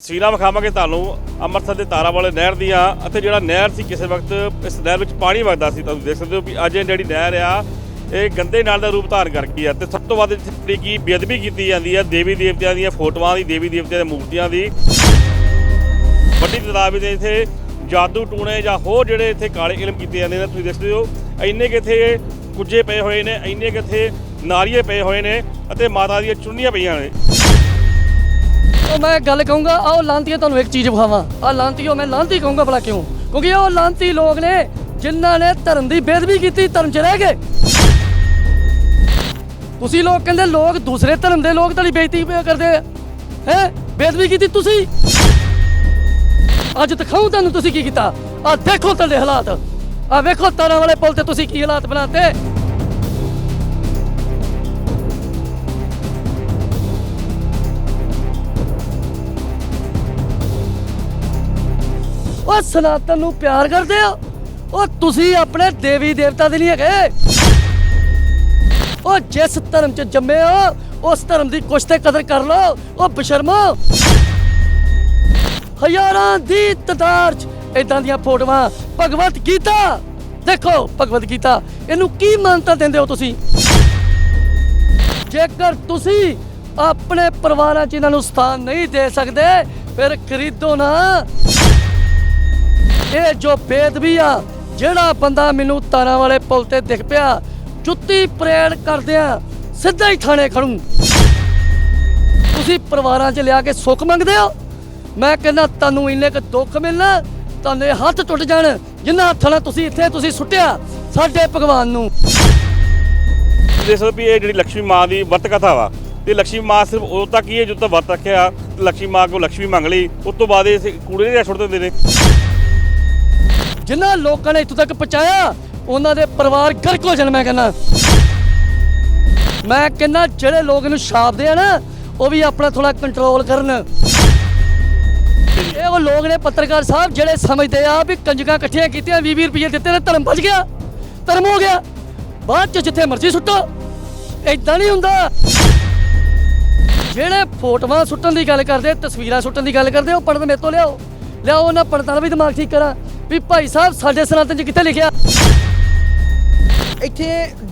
ਤਸਵੀਰਾਂ ਵਿਖਾਵਾਂਗੇ ਤੁਹਾਨੂੰ ਅੰਮ੍ਰਿਤਸਰ ਦੇ ਤਾਰਾਵਾਲੇ ਨਹਿਰ ਦੀਆਂ ਅਤੇ ਜਿਹੜਾ ਨਹਿਰ ਸੀ ਕਿਸੇ ਵਕਤ ਇਸ ਨਹਿਰ ਵਿੱਚ ਪਾਣੀ ਵਗਦਾ ਸੀ ਤੁਸੀਂ ਦੇਖ ਸਕਦੇ ਹੋ ਵੀ ਅੱਜ ਇਹ ਜਿਹੜੀ ਨਹਿਰ ਆ, ਇਹ ਗੰਦੇ ਨਾਲ ਦਾ ਰੂਪ ਧਾਰਨ ਕਰ ਗਈ ਆ ਤੇ ਸਭ ਤੋਂ ਵੱਧ ਇੱਥੇ ਕੀ ਬੇਅਦਬੀ ਕੀਤੀ ਜਾਂਦੀ ਆ, ਦੇਵੀ ਦੇਵਤਿਆਂ ਦੀਆਂ ਫੋਟੋਆਂ ਦੀ, ਦੇਵੀ ਦੇਵਤਿਆਂ ਦੀਆਂ ਮੂਰਤੀਆਂ ਦੀ। ਵੱਡੀ ਤਾਦਾਦ ਵਿੱਚ ਇੱਥੇ ਜਾਦੂ ਟੂਣੇ ਜਾਂ ਹੋਰ ਜਿਹੜੇ ਇੱਥੇ ਕਾਲੇ ਇਲਮ ਕੀਤੇ ਜਾਂਦੇ ਨੇ, ਤੁਸੀਂ ਦੇਖਦੇ ਹੋ, ਇੰਨੇ ਕਿ ਇੱਥੇ ਕੁੱਜੇ ਪਏ ਹੋਏ ਨੇ, ਇੰਨੇ ਕਿ ਇੱਥੇ ਨਾਰੀਏ ਪਏ ਹੋਏ ਨੇ ਅਤੇ ਮਾਤਾ ਦੀਆਂ ਚੁੰਨੀਆਂ ਪਈਆਂ ਨੇ। ਉਹ ਮੈਂ ਗੱਲ ਕਹੂੰਗਾ ਆਓ ਲਾਂਤੀਓ ਤੁਹਾਨੂੰ ਇੱਕ ਚੀਜ਼ ਵਿਖਾਵਾਂ। ਆ ਲਾਂਤੀਓ, ਮੈਂ ਲਾਂਤੀ ਕਹੂੰਗਾ ਭਲਾ ਕਿਉਂ? ਕਿਉਂਕਿ ਉਹ ਲਾਂਤੀ ਲੋਕ ਨੇ ਜਿਨ੍ਹਾਂ ਨੇ ਧਰਮ ਦੀ ਬੇਦਬੀ ਕੀਤੀ, ਧਰਮ 'ਚ ਰਹਿ ਗਏ। ਤੁਸੀਂ ਲੋਕ ਕਹਿੰਦੇ ਲੋਕ ਦੂਸਰੇ ਧਰਮ ਦੇ ਲੋਕ ਤੁਹਾਡੀ ਬੇਇੱਜ਼ਤੀ ਕਰਦੇ ਆ। ਹੈ? ਬੇਦਬੀ ਕੀਤੀ ਤੁਸੀਂ? ਅੱਜ ਦਿਖਾਉਂ ਤੁਹਾਨੂੰ ਤੁਸੀਂ ਕੀ ਕੀਤਾ। ਆ ਦੇਖੋ ਤੁਹਾਡੇ ਹਾਲਾਤ। ਆ ਵੇਖੋ ਤਾਰਾਂ ਵਾਲੇ ਪੁਲ ਤੇ ਤੁਸੀਂ ਕੀ ਹਾਲਾਤ ਬਣਾਤੇ। ਉਹ ਸਨਾਤਨ ਨੂੰ ਪਿਆਰ ਕਰਦੇ ਹੋ ਉਹ ਤੁਸੀਂ ਆਪਣੇ ਦੇਵੀ ਦੇਵਤਾ ਦੇ ਨਹੀਂ ਹੈਗੇ। ਉਹ ਜਿਸ ਧਰਮ ਚ ਜੰਮੇ ਹੋ ਉਸ ਧਰਮ ਦੀ ਕੁਛ ਤੇ ਕਦਰ ਕਰ ਲਓ। ਉਹ ਬਸ਼ਰਮੋ। ਹਜ਼ਾਰਾਂ ਦੀ ਤਦਾਰ ਚ ਇਦਾਂ ਦੀਆਂ ਫੋਟੋਆਂ ਭਗਵਤ ਗੀਤਾ। ਦੇਖੋ ਭਗਵਤ ਗੀਤਾ, ਇਹਨੂੰ ਕੀ ਮਾਨਤਾ ਦਿੰਦੇ ਹੋ ਤੁਸੀਂ? ਜੇਕਰ ਤੁਸੀਂ ਆਪਣੇ ਪਰਿਵਾਰਾਂ 'ਚ ਇਹਨਾਂ ਨੂੰ ਸਥਾਨ ਨਹੀਂ ਦੇ ਸਕਦੇ, ਫਿਰ ਖਰੀਦੋ ਨਾ। ਇਹ ਜੋ ਬੇਦ ਵੀ ਆ, ਜਿਹੜਾ ਬੰਦਾ ਮੈਨੂੰ ਤਾਰਾਂ ਵਾਲੇ ਪੁਲ ਤੇ ਦਿਖ ਪਿਆ, ਜੁੱਤੀ ਪ੍ਰੇਣ ਕਰਦਿਆਂ ਸਿੱਧਾ ਹੀ ਥਾਣੇ ਖੜੂ। ਤੁਸੀਂ ਪਰਿਵਾਰਾਂ 'ਚ ਲਿਆ ਕੇ ਸੁੱਖ ਮੰਗਦੇ ਹੋ? ਮੈਂ ਕਹਿੰਦਾ, ਤੁਹਾਨੂੰ ਇੰਨੇ ਕੁ ਦੁੱਖ ਮਿਲਣਾ, ਤੁਹਾਡੇ ਹੱਥ ਟੁੱਟ ਜਾਣ, ਜਿੰਨਾ ਹੱਥ ਤੁਸੀਂ ਇੱਥੇ ਤੁਸੀਂ ਸੁੱਟਿਆ ਸਾਡੇ ਭਗਵਾਨ ਨੂੰ। ਦੇਖ ਸਕਦੇ ਵੀ ਇਹ ਜਿਹੜੀ ਲక్ష్ਮੀ ਮਾਂ ਦੀ ਵਰਤ ਕਥਾ ਵਾ, ਤੇ ਲక్ష్ਮੀ ਮਾਂ ਸਿਰਫ ਉਦੋਂ ਤੱਕ ਹੀ ਹੈ ਜਦੋਂ ਤੱਕ ਵਰਤ ਰੱਖਿਆ ਲక్ష్ਮੀ ਮਾਂ ਕੋ ਲక్ష్ਮੀ ਮੰਗ ਲਈ, ਉਸ ਤੋਂ ਬਾਅਦ ਇਹ ਕੂੜੇ ਦੇ ਛੁੱਟ ਦਿੰਦੇ ਨੇ। ਜਿਨ੍ਹਾਂ ਲੋਕਾਂ ਨੇ ਇੱਥੋਂ ਤੱਕ ਪਹੁੰਚਾਇਆ, ਉਹਨਾਂ ਦੇ ਪਰਿਵਾਰ ਗਰਕ ਹੋ ਜਾਣ ਮੈਂ ਕਹਿੰਦਾ। ਮੈਂ ਕਹਿੰਦਾ, ਜਿਹੜੇ ਲੋਕ ਇਹਨੂੰ ਛਾਪਦੇ ਆ ਨਾ, ਉਹ ਵੀ ਆਪਣਾ ਥੋੜਾ ਕੰਟਰੋਲ ਕਰਨ। ਇਹ ਉਹ ਲੋਕ ਨੇ ਪੱਤਰਕਾਰ ਸਾਹਿਬ, ਜਿਹੜੇ ਸਮਝਦੇ ਆ ਵੀ ਕੰਜਕਾਂ ਇਕੱਠੀਆਂ ਕੀਤੀਆਂ 20 ਰੁਪਏ ਦਿੱਤੇ ਨੇ ਧਰਮ ਬਚ ਗਿਆ, ਧਰਮ ਹੋ ਗਿਆ। ਬਾਅਦ ਚ ਜਿੱਥੇ ਮਰਜ਼ੀ ਸੁੱਟੋ ਇਦਾਂ ਨਹੀਂ ਹੁੰਦਾ। ਜਿਹੜੇ ਫੋਟੋਆਂ ਸੁੱਟਣ ਦੀ ਗੱਲ ਕਰਦੇ, ਤਸਵੀਰਾਂ ਸੁੱਟਣ ਦੀ ਗੱਲ ਕਰਦੇ, ਉਹ ਪੜਨ ਮੇਰੇ ਤੋਂ ਲਿਆਓ। ਲਿਆਓ ਉਹਨਾਂ ਪੜਤਾਂ ਦਾ ਵੀ ਦਿਮਾਗ ਠੀਕ ਕਰਾਂ। ਵੀ ਭਾਈ ਸਾਹਿਬ, ਸਾਡੇ ਸਨਾਤਨ ਚ ਕਿੱਥੇ ਲਿਖਿਆ? ਇੱਥੇ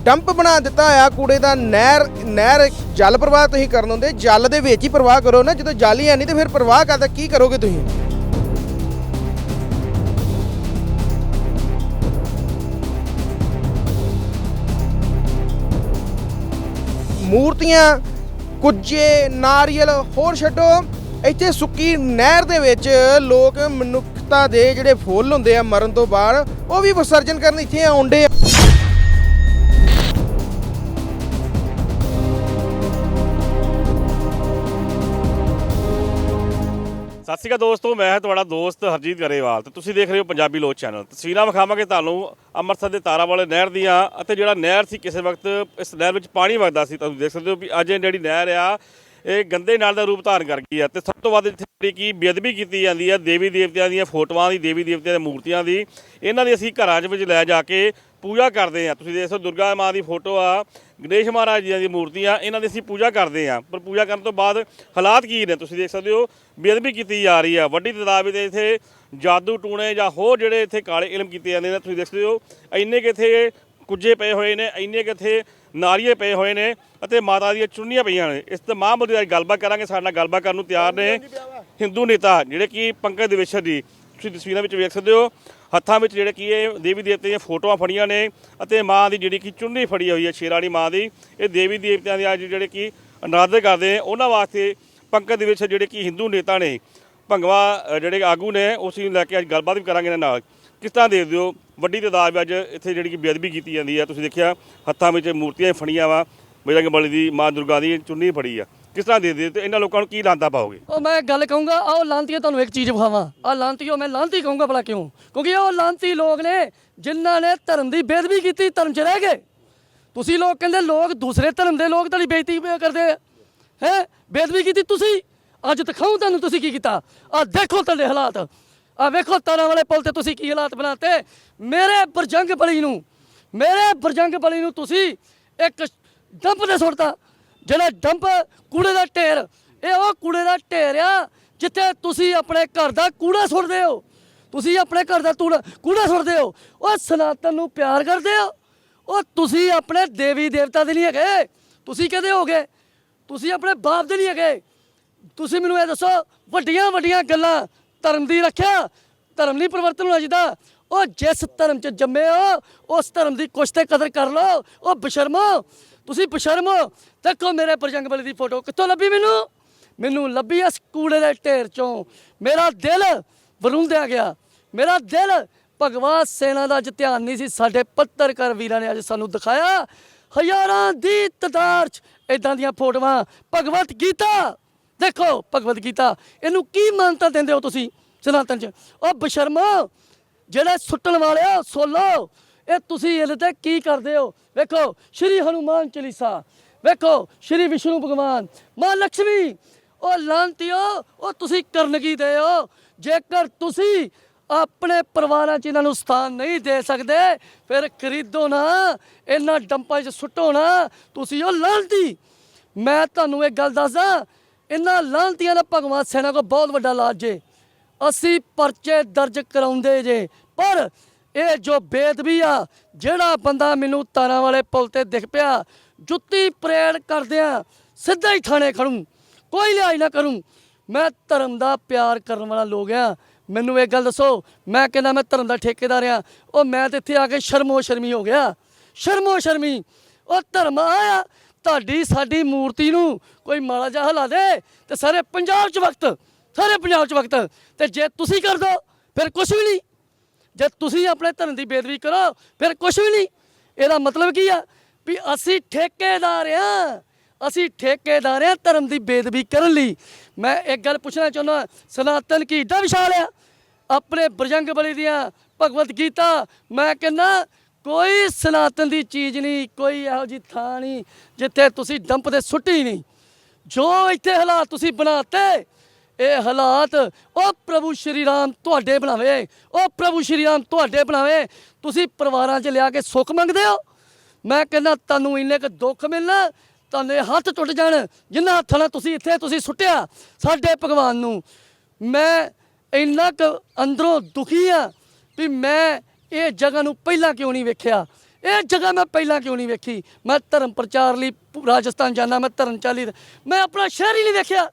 ਡੰਪ ਬਣਾ ਦਿੱਤਾ ਹੋਇਆ ਕੂੜੇ ਦਾ, ਨਹਿਰ ਨਹਿਰ ਜਲ ਪ੍ਰਵਾਹ ਤੁਸੀਂ ਕਰਨ ਹੁੰਦੇ ਜਲ ਦੇ ਵਿੱਚ ਹੀ ਪ੍ਰਵਾਹ ਕਰੋ ਨਾ, ਜਦੋਂ ਜਲ ਹੀ ਹੈ ਨਹੀਂ ਤੇ ਫਿਰ ਪ੍ਰਵਾਹ ਕਰਦਾ, ਕੀ ਕਰੋਗੇ ਤੁਸੀਂ? ਮੂਰਤੀਆਂ, ਕੁੱਜੇ, ਨਾਰੀਅਲ ਹੋਰ ਛੱਡੋ। ਇੱਥੇ ਸੁੱਕੀ ਨਹਿਰ ਦੇ ਵਿੱਚ ਲੋਕ ਮਨੁੱਖਤਾ ਦੇ ਜਿਹੜੇ ਫੁੱਲ ਹੁੰਦੇ ਆ ਮਰਨ ਤੋਂ ਬਾਅਦ, ਉਹ ਵੀ ਵਿਸਰਜਨ ਕਰਨ ਇੱਥੇ ਆਉਂਦੇ ਆ। ਸਤਿ ਸ਼੍ਰੀ ਅਕਾਲ ਦੋਸਤੋ, ਮੈਂ ਹਾਂ ਤੁਹਾਡਾ ਦੋਸਤ ਹਰਜੀਤ ਗਰੇਵਾਲ ਤੇ ਤੁਸੀਂ ਦੇਖ ਰਹੇ ਹੋ ਪੰਜਾਬੀ ਲੋਕ ਚੈਨਲ। ਤਸਵੀਰਾਂ ਵਿਖਾਵਾਂਗੇ ਤੁਹਾਨੂੰ ਅੰਮ੍ਰਿਤਸਰ ਦੇ ਤਾਰਾਵਾਲੇ ਨਹਿਰ ਦੀਆਂ ਅਤੇ ਜਿਹੜਾ ਨਹਿਰ ਸੀ, ਕਿਸੇ ਵਕਤ ਇਸ ਨਹਿਰ ਵਿੱਚ ਪਾਣੀ ਵਗਦਾ ਸੀ ਤੁਸੀਂ ਦੇਖ ਸਕਦੇ ਹੋ ਵੀ ਅੱਜ ਜਿਹੜੀ ਨਹਿਰ ਆ ਇਹ ਗੰਦੇ ਨਾਲ ਦਾ ਰੂਪ ਧਾਰਨ ਕਰ ਗਈ ਆ ਤੇ ਸਭ ਤੋਂ ਵੱਧ ਇੱਥੇ ਜਿਹੜੀ ਕੀ ਬੇਅਦਬੀ ਕੀਤੀ ਜਾਂਦੀ ਹੈ ਦੇਵੀ ਦੇਵਤਿਆਂ ਦੀਆਂ ਫੋਟੋਆਂ ਦੀ, ਦੇਵੀ ਦੇਵਤਿਆਂ ਦੀਆਂ ਮੂਰਤੀਆਂ ਦੀ, ਇਹਨਾਂ ਦੀ ਅਸੀਂ ਘਰਾਂ 'ਚ ਵਿੱਚ ਲੈ ਜਾ ਕੇ ਪੂਜਾ ਕਰਦੇ ਆ ਤੁਸੀਂ ਦੇਖ ਸਕਦੇ ਹੋ ਦੁਰਗਾ ਮਾਂ ਦੀ ਫੋਟੋ ਆ, ਗਣੇਸ਼ ਮਹਾਰਾਜ ਜੀ ਦੀ ਮੂਰਤੀਆਂ, ਇਹਨਾਂ ਦੀ ਅਸੀਂ ਪੂਜਾ ਕਰਦੇ ਆ ਪਰ ਪੂਜਾ ਕਰਨ ਤੋਂ ਬਾਅਦ ਹਾਲਾਤ ਕੀ ਨੇ? ਤੁਸੀਂ ਦੇਖ ਸਕਦੇ ਹੋ ਬੇਅਦਬੀ ਕੀਤੀ ਜਾ ਰਹੀ ਆ। ਵੱਡੀ ਤਾਦਾਦ ਵਿੱਚ ਇੱਥੇ ਜਾਦੂ ਟੂਣੇ ਜਾਂ ਹੋਰ ਜਿਹੜੇ ਇੱਥੇ ਕਾਲੇ ਇਲਮ ਕੀਤੇ ਜਾਂਦੇ ਨੇ, ਤੁਸੀਂ ਦੇਖ ਸਕਦੇ ਹੋ। ਇੰਨੇ ਕਿ ਇੱਥੇ ਕੁੱਜੇ ਪਏ ਹੋਏ ਨੇ, ਇੰਨੇ ਕਿ ਇੱਥੇ ਨਾਰੀਏ ਪਏ ਹੋਏ ਨੇ ਅਤੇ ਮਾਤਾ ਦੀਆਂ ਚੁੰਨੀਆਂ ਪਈਆਂ ਨੇ। ਇਸ ਤੇ ਮਹਾਂਮੁੱਦੇ ਦੀ ਗੱਲਬਾਤ ਕਰਾਂਗੇ, ਸਾਡੇ ਨਾਲ ਗੱਲਬਾਤ ਕਰਨ ਨੂੰ ਤਿਆਰ ਨੇ ਹਿੰਦੂ ਨੇਤਾ, ਜਿਹੜੇ ਕਿ ਪੰਕਜ ਦਿਵੇਸ਼ਰ ਜੀ। ਤੁਸੀਂ ਤਸਵੀਰਾਂ ਵਿੱਚ ਵੇਖ ਸਕਦੇ ਹੋ, ਹੱਥਾਂ ਵਿੱਚ ਜਿਹੜੇ ਕੀ ਇਹ ਦੇਵੀ ਦੇਵਤੇ ਦੀਆਂ ਫੋਟੋਆਂ ਫੜੀਆਂ ਨੇ ਅਤੇ ਮਾਂ ਦੀ ਜਿਹੜੀ ਕਿ ਚੁੰਨੀ ਫੜੀ ਹੋਈ ਹੈ ਸ਼ੇਰਾਣੀ ਮਾਂ ਦੀ। ਇਹ ਦੇਵੀ ਦੇਵਤਿਆਂ ਦੇ ਅੱਜ ਜਿਹੜੇ ਕਿ ਅਨਾਦਰ ਕਰਦੇ ਨੇ, ਉਹਨਾਂ ਵਾਸਤੇ ਪੰਕਜ ਦਿਵੇਸ਼ਰ ਜਿਹੜੇ ਕਿ ਹਿੰਦੂ ਨੇਤਾ ਨੇ ਭੰਗਵਾ ਜਿਹੜੇ ਆਗੂ ਨੇ ਉਸ ਨੂੰ ਲੈ ਕੇ ਅੱਜ ਗੱਲਬਾਤ ਵੀ ਕਰਾਂਗੇ ਇਹਨਾਂ ਨਾਲ। ਕਿਸ ਤਰ੍ਹਾਂ ਦੇਖਦੇ ਹੋ, ਵੱਡੀ ਤਾਦਾਦ ਵਿੱਚ ਅੱਜ ਇੱਥੇ ਜਿਹੜੀ ਕਿ ਬੇਅਦਬੀ ਕੀਤੀ ਜਾਂਦੀ ਹੈ ਤੁਸੀਂ ਦੇਖਿਆ, ਹੱਥਾਂ ਵਿੱਚ ਮੂਰਤੀਆਂ ਫੜੀਆਂ ਵਾ, ਬਜਰੰਗ ਬਲੀ ਦੀ, ਮਾਂ ਦੁਰਗਾ ਦੀ ਚੁੰਨੀ ਫੜੀ ਆ। ਕਿਸ ਤਰ੍ਹਾਂ ਦੇਖਦੇ ਹੋ ਤੇ ਇਹਨਾਂ ਲੋਕਾਂ ਨੂੰ ਕੀ ਲਾਂਦਾ ਪਾਓਗੇ? ਉਹ ਮੈਂ ਗੱਲ ਕਹੂੰਗਾ, ਆਹ ਲਾਂਤੀਓ ਤੁਹਾਨੂੰ ਇੱਕ ਚੀਜ਼ ਵਿਖਾਵਾਂ। ਆਹ ਲਾਂਤੀਓ ਮੈਂ ਲਾਂਤੀ ਕਹੂੰਗਾ ਭਲਾ ਕਿਉਂ? ਕਿਉਂਕਿ ਉਹ ਲਾਂਤੀ ਲੋਕ ਨੇ, ਜਿਨ੍ਹਾਂ ਨੇ ਧਰਮ ਦੀ ਬੇਅਦਬੀ ਕੀਤੀ, ਧਰਮ 'ਚ ਰਹਿ ਗਏ। ਤੁਸੀਂ ਲੋਕ ਕਹਿੰਦੇ ਲੋਕ, ਦੂਸਰੇ ਧਰਮ ਦੇ ਲੋਕ ਤੁਹਾਡੀ ਬੇਇੱਜ਼ਤੀ ਕਰਦੇ ਆ। ਹੈ? ਬੇਅਦਬੀ ਕੀਤੀ ਤੁਸੀਂ? ਅੱਜ ਦਿਖਾਉਂ ਤੁਹਾਨੂੰ ਤੁਸੀਂ ਕੀ ਕੀਤਾ। ਆ ਦੇਖੋ ਤੁਹਾਡੇ ਹਾਲਾਤ। ਆ ਵੇਖੋ, ਤਾਰਾਂ ਵਾਲੇ ਪੁਲ ਤੇ ਤੁਸੀਂ ਕੀ ਹਾਲਾਤ ਬਣਾਤੇ। ਮੇਰੇ ਬਰਜੰਗ ਬਲੀ ਨੂੰ, ਮੇਰੇ ਬਰਜੰਗ ਬਲੀ ਨੂੰ ਤੁਸੀਂ ਇੱਕ ਡੰਪ 'ਤੇ ਸੁੱਟਤਾ। ਜਿਹੜਾ ਡੰਪ ਕੂੜੇ ਦਾ ਢੇਰ, ਇਹ ਉਹ ਕੂੜੇ ਦਾ ਢੇਰ ਆ ਜਿੱਥੇ ਤੁਸੀਂ ਆਪਣੇ ਘਰ ਦਾ ਕੂੜਾ ਸੁੱਟਦੇ ਹੋ। ਤੁਸੀਂ ਆਪਣੇ ਘਰ ਦਾ ਤੂੜਾ ਕੂੜਾ ਸੁੱਟਦੇ ਹੋ। ਉਹ ਸਨਾਤਨ ਨੂੰ ਪਿਆਰ ਕਰਦੇ ਹੋ। ਉਹ ਤੁਸੀਂ ਆਪਣੇ ਦੇਵੀ ਦੇਵਤਾ ਦੇ ਨਹੀਂ ਹੈਗੇ। ਤੁਸੀਂ ਕਹਦੇ ਹੋਗੇ? ਤੁਸੀਂ ਆਪਣੇ ਬਾਪ ਦੇ ਨਹੀਂ ਹੈਗੇ? ਤੁਸੀਂ ਮੈਨੂੰ ਇਹ ਦੱਸੋ, ਵੱਡੀਆਂ ਵੱਡੀਆਂ ਗੱਲਾਂ ਧਰਮ ਦੀ ਰੱਖਿਆ, ਧਰਮ ਨਹੀਂ ਪਰਿਵਰਤਨ ਹੋਣਾ ਚਾਹੀਦਾ ਉਹ ਜਿਸ ਧਰਮ 'ਚ ਜੰਮੇ ਹੋ, ਉਸ ਧਰਮ ਦੀ ਕੁਛ ਤੇ ਕਦਰ ਕਰ ਲਓ, ਉਹ ਬਸ਼ਰਮੋ ਤੁਸੀਂ ਬਸ਼ਰਮੋ ਦੇਖੋ ਮੇਰੇ ਪ੍ਰਜੰਗ ਬਲੀ ਦੀ ਫੋਟੋ ਕਿੱਥੋਂ ਲੱਭੀ ਮੈਨੂੰ? ਮੈਨੂੰ ਲੱਭੀ ਇਸ ਕੂੜੇ ਦੇ ਢੇਰ 'ਚੋਂ। ਮੇਰਾ ਦਿਲ ਵਰੁੰਦਿਆ ਗਿਆ। ਮੇਰਾ ਦਿਲ ਭਗਵਾਨ ਸੈਨਾ ਦਾ ਅੱਜ ਧਿਆਨ ਨਹੀਂ ਸੀ। ਸਾਡੇ ਪੱਤਰਕਾਰ ਵੀਰਾਂ ਨੇ ਅੱਜ ਸਾਨੂੰ ਦਿਖਾਇਆ। ਹਜ਼ਾਰਾਂ ਦੀ ਤਦਾਰ 'ਚ ਇਦਾਂ ਦੀਆਂ ਫੋਟੋਆਂ। ਭਗਵਤ ਗੀਤਾ। ਦੇਖੋ ਭਗਵਤ ਗੀਤਾ, ਇਹਨੂੰ ਕੀ ਮਾਨਤਾ ਦਿੰਦੇ ਹੋ ਤੁਸੀਂ ਸਨਾਤਨ 'ਚ? ਉਹ ਬਸ਼ਰਮੋ, ਜਿਹੜਾ ਸੁੱਟਣ ਵਾਲੇ ਆ ਸੋਲੋ ਇਹ ਤੁਸੀਂ ਇਹਦੇ ਤੇ ਕੀ ਕਰਦੇ ਹੋ? ਵੇਖੋ, ਸ਼੍ਰੀ ਹਨੂਮਾਨ ਚਾਲੀਸਾ, ਵੇਖੋ, ਸ਼੍ਰੀ ਵਿਸ਼ਨੂੰ ਭਗਵਾਨ, ਮਾਂ ਲక్ష్ਮੀ ਉਹ ਲਾਂਤਿਓ ਉਹ ਤੁਸੀਂ ਕਰਨ ਕੀ ਦੇ ਹੋ। ਜੇਕਰ ਤੁਸੀਂ ਆਪਣੇ ਪਰਿਵਾਰਾਂ 'ਚ ਇਹਨਾਂ ਨੂੰ ਸਥਾਨ ਨਹੀਂ ਦੇ ਸਕਦੇ, ਫਿਰ ਖਰੀਦੋ ਨਾ, ਇਹਨਾਂ ਡੰਪਾਂ 'ਚ ਸੁੱਟੋ ਨਾ, ਤੁਸੀਂ ਉਹ ਲਾਂਤੀ। ਮੈਂ ਤੁਹਾਨੂੰ ਇਹ ਗੱਲ ਦੱਸਦਾ ਇਹਨਾਂ ਲਾਂਤੀਆਂ ਦਾ ਭਗਵਾਨ ਸੈਨਾ ਕੋ ਬਹੁਤ ਵੱਡਾ ਇਲਾਜ ਜੇ ਅਸੀਂ ਪਰਚੇ ਦਰਜ ਕਰਾਉਂਦੇ ਜੇ, ਪਰ ਇਹ ਜੋ ਬੇਦਬੀ ਆ, ਜਿਹੜਾ ਬੰਦਾ ਮੈਨੂੰ ਤਾਰਾਂ ਵਾਲੇ ਪੁਲ ਤੇ ਦਿਖ ਪਿਆ, ਜੁੱਤੀ ਪਰੇਡ ਕਰਦਿਆਂ ਸਿੱਧਾ ਹੀ ਥਾਣੇ ਖੜੂੰ, ਕੋਈ ਲਿਹਾਜ਼ ਨਾ ਕਰੂੰ। ਮੈਂ ਧਰਮ ਦਾ ਪਿਆਰ ਕਰਨ ਵਾਲਾ ਲੋਕ ਆ। ਮੈਨੂੰ ਇਹ ਗੱਲ ਦੱਸੋ, ਮੈਂ ਕਹਿੰਦਾ ਮੈਂ ਧਰਮ ਦਾ ਠੇਕੇਦਾਰ ਆ। ਉਹ ਮੈਂ ਤੇ ਇੱਥੇ ਆ ਕੇ ਸ਼ਰਮੋ ਸ਼ਰਮੀ ਹੋ ਗਿਆ। ਸ਼ਰਮੋ ਸ਼ਰਮੀ ਉਹ ਧਰਮ ਆਇਆ ਤੁਹਾਡੀ, ਸਾਡੀ ਮੂਰਤੀ ਨੂੰ ਕੋਈ ਮਾੜਾ ਜਿਹਾ ਹਿਲਾ ਦੇ ਤੇ ਸਾਰੇ ਪੰਜਾਬ 'ਚ ਵਕਤ, ਸਾਰੇ ਪੰਜਾਬ 'ਚ ਵਕਤ। ਤੇ ਜੇ ਤੁਸੀਂ ਕਰ ਦੋ, ਫਿਰ ਕੁਝ ਵੀ ਨਹੀਂ। ਜੇ ਤੁਸੀਂ ਆਪਣੇ ਧਰਮ ਦੀ ਬੇਦਬੀ ਕਰੋ, ਫਿਰ ਕੁਝ ਵੀ ਨਹੀਂ। ਇਹਦਾ ਮਤਲਬ ਕੀ ਆ? ਵੀ ਅਸੀਂ ਠੇਕੇਦਾਰ ਆ। ਅਸੀਂ ਠੇਕੇਦਾਰ ਆ ਧਰਮ ਦੀ ਬੇਦਬੀ ਕਰਨ ਲਈ। ਮੈਂ ਇੱਕ ਗੱਲ ਪੁੱਛਣਾ ਚਾਹੁੰਦਾ, ਸਨਾਤਨ ਕੀ ਏਡਾ ਵਿਸ਼ਾਲ ਆ? ਆਪਣੇ ਬਜਰੰਗ ਬਲੀ ਦੀਆਂ ਭਗਵਤ ਗੀਤਾ, ਮੈਂ ਕਹਿੰਦਾ ਕੋਈ ਸਨਾਤਨ ਦੀ ਚੀਜ਼ ਨਹੀਂ, ਕੋਈ ਇਹੋ ਜੀ ਥਾਂ ਨਹੀਂ ਜਿੱਥੇ ਤੁਸੀਂ ਡੰਪ 'ਤੇ ਸੁੱਟੀ ਨਹੀਂ। ਜੋ ਇੱਥੇ ਹਾਲਾਤ ਤੁਸੀਂ ਬਣਾਤੇ, ਇਹ ਹਾਲਾਤ ਉਹ ਪ੍ਰਭੂ ਸ਼੍ਰੀ ਰਾਮ ਤੁਹਾਡੇ ਬਣਾਵੇ, ਉਹ ਪ੍ਰਭੂ ਸ਼੍ਰੀ ਰਾਮ ਤੁਹਾਡੇ ਬਣਾਵੇ। ਤੁਸੀਂ ਪਰਿਵਾਰਾਂ 'ਚ ਲਿਆ ਕੇ ਸੁੱਖ ਮੰਗਦੇ ਹੋ? ਮੈਂ ਕਹਿੰਦਾ ਤੁਹਾਨੂੰ ਇੰਨੇ ਕੁ ਦੁੱਖ ਮਿਲਣਾ ਤੁਹਾਨੂੰ ਹੱਥ ਟੁੱਟ ਜਾਣ, ਜਿੰਨਾ ਹੱਥਾਂ ਨਾਲ ਤੁਸੀਂ ਇੱਥੇ ਤੁਸੀਂ ਸੁੱਟਿਆ ਸਾਡੇ ਭਗਵਾਨ ਨੂੰ। ਮੈਂ ਇੰਨਾ ਕੁ ਅੰਦਰੋਂ ਦੁਖੀ ਆ ਵੀ ਮੈਂ ਇਹ ਜਗ੍ਹਾ ਨੂੰ ਪਹਿਲਾਂ ਕਿਉਂ ਨਹੀਂ ਵੇਖਿਆ? ਇਹ ਜਗ੍ਹਾ ਮੈਂ ਪਹਿਲਾਂ ਕਿਉਂ ਨਹੀਂ ਵੇਖੀ? ਮੈਂ ਧਰਮ ਪ੍ਰਚਾਰ ਲਈ ਰਾਜਸਥਾਨ ਜਾਂਦਾ, ਮੈਂ ਧਰਮ ਚਾਲੀ ਮੈਂ ਆਪਣਾ ਸ਼ਹਿਰ ਹੀ ਨਹੀਂ ਵੇਖਿਆ।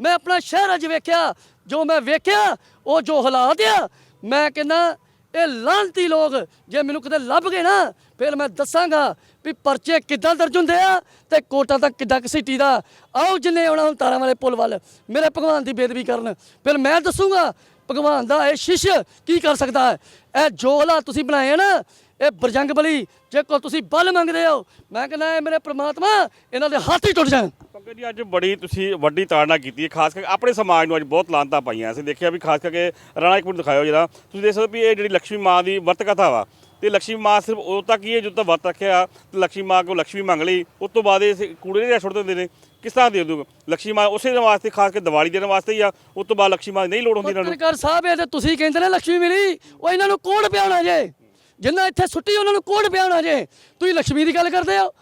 ਮੈਂ ਆਪਣਾ ਸ਼ਹਿਰ ਅੱਜ ਵੇਖਿਆ। ਜੋ ਮੈਂ ਵੇਖਿਆ, ਉਹ ਜੋ ਹਾਲਾਤ ਆ, ਮੈਂ ਕਹਿੰਦਾ, ਇਹ ਲਾਂਤੀ ਲੋਕ, ਜੇ ਮੈਨੂੰ ਕਿਤੇ ਲੱਭ ਗਏ ਨਾ, ਫਿਰ ਮੈਂ ਦੱਸਾਂਗਾ ਵੀ ਪਰਚੇ ਕਿੱਦਾਂ ਦਰਜ ਹੁੰਦੇ ਆ ਤੇ ਕੋਟਾ ਤੱਕ ਕਿੱਦਾਂ ਘਸੀਟੀ ਦਾ। ਆਓ ਜਿੰਨੇ ਆਉਣਾ ਹੁਣ ਤਾਰਾਂ ਵਾਲੇ ਪੁਲ ਵੱਲ। ਮੇਰੇ ਭਗਵਾਨ ਦੀ ਬੇਦਬੀ ਕਰਨ। ਫਿਰ ਮੈਂ ਦੱਸੂਗਾ ਭਗਵਾਨ ਦਾ ਇਹ ਸ਼ਿਸ਼ ਕੀ ਕਰ ਸਕਦਾ ਹੈ? ਇਹ ਜੋ ਤੁਸੀਂ ਬਣਾਏ ਆ ਨਾ, ਇਹ ਬਰਜੰਗ ਬਲੀ, ਜੇ ਕੋ ਤੁਸੀਂ ਬਲ ਮੰਗਦੇ ਹੋ, ਮੈਂ ਕਹਿੰਦਾ ਇਹ ਮੇਰੇ ਪ੍ਰਮਾਤਮਾ ਇਹਨਾਂ ਦੇ ਹੱਥ ਹੀ ਟੁੱਟ ਜਾਣ। ਪੰਕਜ ਜੀ, ਅੱਜ ਬੜੀ ਤੁਸੀਂ ਵੱਡੀ ਤਾੜਨਾ ਕੀਤੀ ਹੈ, ਖਾਸ ਕਰਕੇ ਆਪਣੇ ਸਮਾਜ ਨੂੰ ਅੱਜ ਬਹੁਤ ਲਾਂਤਾ ਪਾਈਆਂ। ਅਸੀਂ ਦੇਖਿਆ ਵੀ ਖਾਸ ਕਰਕੇ ਰਾਣਾ ਇੱਕ ਮਿੰਟ ਦਿਖਾਇਓ ਜਰਾ। ਤੁਸੀਂ ਦੇਖ ਸਕਦੇ ਵੀ ਇਹ ਜਿਹੜੀ ਲక్ష్ਮੀ ਮਾਂ ਦੀ ਵਰਤ ਕਥਾ ਵਾ, ਤੇ ਲక్ష్ਮੀ ਮਾਂ ਸਿਰਫ ਉਦੋਂ ਤੱਕ ਹੀ ਹੈ ਜਦੋਂ ਤੱਕ ਵਰਤ ਰੱਖਿਆ, ਤੇ ਲక్ష్ਮੀ ਮਾਂ ਕੋ ਲక్ష్ਮੀ ਮੰਗ ਲਈ, ਉਸ ਤੋਂ ਬਾਅਦ ਇਹ ਕੂੜੇ ਦੇ ਛੁੱਟ ਦਿੰਦੇ ਨੇ। ਕਿਸ ਤਰ੍ਹਾਂ ਦੇ ਦੋ ਲక్ష్ਮੀ ਮਾਂ ਉਸੇ ਦੇ ਵਾਸਤੇ ਖਾਸ ਕੇ ਦੀਵਾਲੀ ਦੇ ਵਾਸਤੇ ਹੀ ਆ? ਉਸ ਤੋਂ ਬਾਅਦ ਲక్ష్ਮੀ ਮਾਂ ਨਹੀਂ ਲੋੜ ਹੁੰਦੀ ਇਹਨਾਂ ਨੂੰ। ਪੱਤਰਕਾਰ ਸਾਹਿਬ, ਇਹ ਤੇ ਤੁਸੀਂ ਕਹਿੰਦੇ ਨੇ ਲక్ష్ਮੀ ਮਿਲੀ ਉਹ ਇਹਨਾਂ ਨੂੰ ਕੋੜ ਪਿਆਉਣਾ ਜੇ? ਜਿੰਨਾ ਇੱਥੇ ਸੁੱਟੀ ਉਹਨਾਂ ਨੂੰ ਕੋੜ ਪਿਆਉਣਾ ਜੇ? ਤੁਸੀਂ ਲਕਸ਼ਮੀ ਦੀ ਗੱਲ ਕਰਦੇ ਹੋ।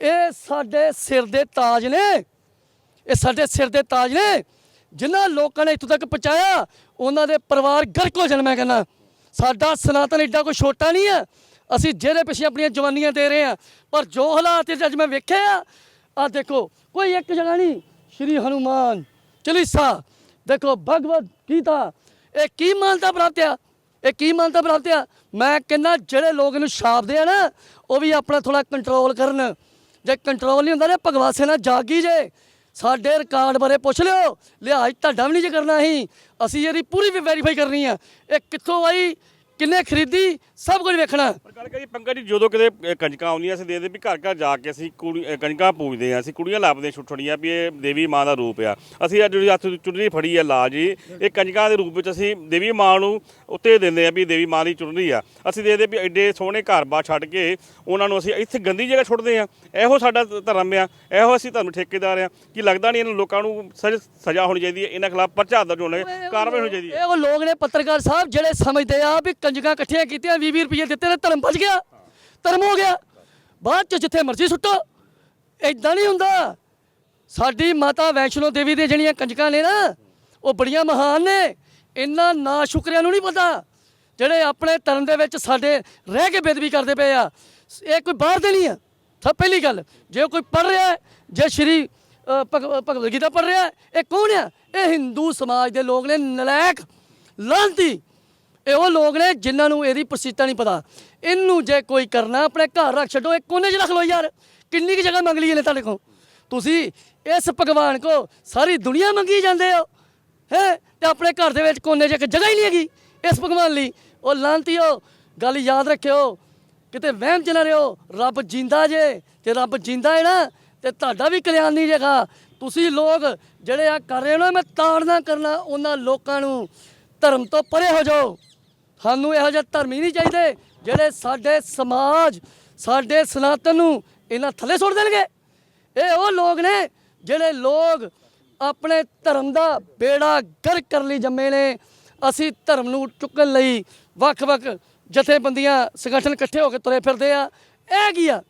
ਇਹ ਸਾਡੇ ਸਿਰ ਦੇ ਤਾਜ ਨੇ। ਇਹ ਸਾਡੇ ਸਿਰ ਦੇ ਤਾਜ ਨੇ। ਜਿਨ੍ਹਾਂ ਲੋਕਾਂ ਨੇ ਇੱਥੋਂ ਤੱਕ ਪਹੁੰਚਾਇਆ, ਉਹਨਾਂ ਦੇ ਪਰਿਵਾਰ ਗਰਕ ਹੋ ਜਾਣ ਮੈਂ ਕਹਿੰਦਾ। ਸਾਡਾ ਸਨਾਤਨ ਏਡਾ ਕੋਈ ਛੋਟਾ ਨਹੀਂ ਹੈ। ਅਸੀਂ ਜਿਹਦੇ ਪਿੱਛੇ ਆਪਣੀਆਂ ਜਵਾਨੀਆਂ ਦੇ ਰਹੇ ਆ ਪਰ ਜੋ ਹਾਲਾਤ ਅੱਜ ਮੈਂ ਵੇਖਿਆ ਆ ਦੇਖੋ, ਕੋਈ ਇੱਕ ਜਗ੍ਹਾ ਨਹੀਂ, ਸ਼੍ਰੀ ਹਨੂਮਾਨ ਚਲੀਸਾ। ਦੇਖੋ, ਭਗਵਦ ਗੀਤਾ, ਇਹ ਕੀ ਮਾਨਤਾ ਪ੍ਰਾਪਤ ਆ? ਇਹ ਕੀ ਮਾਨਤਾ ਪ੍ਰਾਪਤ ਆ? ਮੈਂ ਕਹਿੰਦਾ, ਜਿਹੜੇ ਲੋਕ ਇਹਨੂੰ ਛਾਪਦੇ ਆ ਨਾ, ਉਹ ਵੀ ਆਪਣਾ ਥੋੜਾ ਕੰਟਰੋਲ ਕਰਨ। ਜੇ ਕੰਟਰੋਲ ਨਹੀਂ ਹੁੰਦਾ ਨਾ ਭਗਵਾਨ ਨਾਲ ਜਾਗੀ ਜੇ। ਸਾਡੇ ਰਿਕਾਰਡ ਬਾਰੇ ਪੁੱਛ ਲਿਓ। ਲਿਹਾਜ਼ ਤੁਹਾਡਾ ਵੀ ਨਹੀਂ ਜੇ ਕਰਨਾ ਅਸੀਂ। ਅਸੀਂ ਇਹਦੀ ਪੂਰੀ ਵੀ ਵੈਰੀਫਾਈ ਕਰਨੀ ਆ। ਇਹ ਕਿੱਥੋਂ ਆਈ? ਕਿੰਨੇ ਖਰੀਦੀ? ਸਭ ਕੁਝ ਵੇਖਣਾ। ਪਰ ਗੱਲ ਕਰੀ ਪੰਕਜ ਜੀ ਜਦੋਂ ਕਿਤੇ ਕੰਜਕਾਂ ਆਉਂਦੀਆਂ ਅਸੀਂ ਦੇਖਦੇ ਵੀ ਘਰ ਘਰ ਜਾ ਕੇ ਅਸੀਂ ਕੁੜੀ ਕੰਜਕਾਂ ਪੂਜਦੇ ਆ ਅਸੀਂ ਕੁੜੀਆਂ ਲੱਭਦੇ ਛੁੱਟਣੀਆਂ ਵੀ ਇਹ ਦੇਵੀ ਮਾਂ ਦਾ ਰੂਪ ਆ। ਅਸੀਂ ਅੱਜ ਜਿਹੜੀ ਹੱਥ ਚੁੰਨੀ ਫੜੀ ਆ ਲਾ ਜੀ ਇਹ ਕੰਜਕਾਂ ਦੇ ਰੂਪ ਵਿੱਚ ਅਸੀਂ ਦੇਵੀ ਮਾਂ ਨੂੰ ਉੱਤੇ ਦਿੰਦੇ ਆ ਵੀ ਦੇਵੀ ਮਾਂ ਦੀ ਚੁੰਨੀ ਆ। ਅਸੀਂ ਦੇਖਦੇ ਵੀ ਐਡੇ ਸੋਹਣੇ ਘਰ-ਬਾਰ ਛੱਡ ਕੇ ਉਹਨਾਂ ਨੂੰ ਅਸੀਂ ਇੱਥੇ ਗੰਦੀ ਜਗ੍ਹਾ ਛੁੱਟਦੇ ਆ ਇਹੋ ਸਾਡਾ ਧਰਮ ਆ ਇਹੋ ਅਸੀਂ ਤੁਹਾਨੂੰ ਠੇਕੇਦਾਰ ਆ। ਕੀ ਲੱਗਦਾ ਨਹੀਂ ਇਹਨਾਂ ਲੋਕਾਂ ਨੂੰ ਸਜ਼ ਸਜ਼ਾ ਹੋਣੀ ਚਾਹੀਦੀ ਹੈ ਇਹਨਾਂ ਖਿਲਾਫ ਪਰਚਾ ਦਰਜ ਹੋਣਾ ਕਾਰਵਾਈ ਹੋਣੀ ਚਾਹੀਦੀ ਹੈ? ਇਹ ਉਹ ਲੋਕ ਨੇ ਪੱਤਰਕਾਰ ਸਾਹਿਬ ਜਿਹੜੇ ਸਮਝਦੇ ਆ ਵੀ ਕੰਜਕਾਂ ਇਕੱਠੀਆਂ ਕੀਤੀਆਂ 20 20 ਰੁਪਏ ਦਿੱਤੇ ਨੇ ਧਰਮ ਬਚ ਗਿਆ। ਧਰਮ ਹੋ ਗਿਆ। ਬਾਅਦ ਚ ਜਿੱਥੇ ਮਰਜ਼ੀ ਸੁੱਟੋ। ਇਦਾਂ ਨਹੀਂ ਹੁੰਦਾ। ਸਾਡੀ ਮਾਤਾ ਵੈਸ਼ਨੋ ਦੇਵੀ ਦੇ ਜਿਹੜੀਆਂ ਕੰਜਕਾਂ ਨੇ ਨਾ ਉਹ ਬੜੀਆਂ ਮਹਾਨ ਨੇ। ਇਹਨਾਂ ਨਾ ਸ਼ੁਕਰਿਆਂ ਨੂੰ ਨਹੀਂ ਪਤਾ ਜਿਹੜੇ ਆਪਣੇ ਧਰਮ ਦੇ ਵਿੱਚ ਸਾਡੇ ਰਹਿ ਕੇ ਬੇਦਬੀ ਕਰਦੇ ਪਏ ਆ। ਇਹ ਕੋਈ ਬਾਹਰ ਦੇ ਨਹੀਂ ਆ। ਸਭ ਪਹਿਲੀ ਗੱਲ ਜੇ ਕੋਈ ਪੜ ਰਿਹਾ ਜੇ ਸ਼੍ਰੀ ਅ, ਭਗ- ਭਗਵਦ ਗੀਤਾ ਪੜ ਰਿਹਾ ਇਹ ਕੌਣ ਆ? ਇਹ ਹਿੰਦੂ ਸਮਾਜ ਦੇ ਲੋਕ ਨੇ ਨਲਾਇਕ ਲਾਂਤੀ। ਇਹ ਉਹ ਲੋਕ ਨੇ ਜਿਨ੍ਹਾਂ ਨੂੰ ਇਹਦੀ ਪ੍ਰਸਿੱਧਤਾ ਨਹੀਂ ਪਤਾ। ਇਹਨੂੰ ਜੇ ਕੋਈ ਕਰਨਾ, ਆਪਣੇ ਘਰ ਰੱਖ ਛੱਡੋ, ਇਹ ਕੋਨੇ 'ਚ ਰੱਖ ਲਓ ਯਾਰ। ਕਿੰਨੀ ਕੁ ਜਗ੍ਹਾ ਮੰਗ ਲਈ ਇਹਨੇ ਤੁਹਾਡੇ ਕੋਲ? ਤੁਸੀਂ ਇਸ ਭਗਵਾਨ ਕੋ ਸਾਰੀ ਦੁਨੀਆ ਮੰਗੀ ਜਾਂਦੇ ਹੋ, ਹੈ? ਤੇ ਆਪਣੇ ਘਰ ਦੇ ਵਿੱਚ ਕੋਨੇ 'ਚ ਇੱਕ ਜਗ੍ਹਾ ਹੀ ਨਹੀਂ ਹੈਗੀ ਇਸ ਭਗਵਾਨ ਲਈ। ਉਹ ਲਾਂਤੀਓ ਗੱਲ ਯਾਦ ਰੱਖਿਓ, ਕਿਤੇ ਵਹਿਮ ਚ ਨਾ ਰਿਓ ਰੱਬ ਜਿੰਦਾ ਜੇ, ਤੇ ਰੱਬ ਜਿੰਦਾ ਹੈ ਨਾ, ਤੇ ਤੁਹਾਡਾ ਵੀ ਕਲਿਆਣ ਨਹੀਂ ਜੇਗਾ ਤੁਸੀਂ ਲੋਕ ਜਿਹੜੇ ਆ ਕਰ ਰਹੇ ਹੋ ਨਾ, ਮੈਂ ਤਾੜਨਾ ਕਰਨਾ, ਉਹਨਾਂ ਲੋਕਾਂ ਨੂੰ ਧਰਮ ਤੋਂ ਪਰੇ ਹੋ ਜਾਓ। ਸਾਨੂੰ ਇਹੋ ਜਿਹੇ ਧਰਮ ਹੀ ਨਹੀਂ ਚਾਹੀਦੇ ਜਿਹੜੇ ਸਾਡੇ ਸਮਾਜ, ਸਾਡੇ ਸਨਾਤਨ ਨੂੰ ਇਹਨਾਂ ਥੱਲੇ ਸੁੱਟ ਦੇਣਗੇ। ਇਹ ਉਹ ਲੋਕ ਨੇ ਜਿਹੜੇ ਲੋਕ ਆਪਣੇ ਧਰਮ ਦਾ ਬੇੜਾ ਗਰ ਕਰਨ ਲਈ ਜੰਮੇ ਨੇ। ਅਸੀਂ ਧਰਮ ਨੂੰ ਚੁੱਕਣ ਲਈ ਵੱਖ-ਵੱਖ ਜਥੇਬੰਦੀਆਂ ਸੰਗਠਨ ਇਕੱਠੇ ਹੋ ਕੇ ਤੁਰੇ ਫਿਰਦੇ ਆ। ਇਹ ਕੀ ਆ?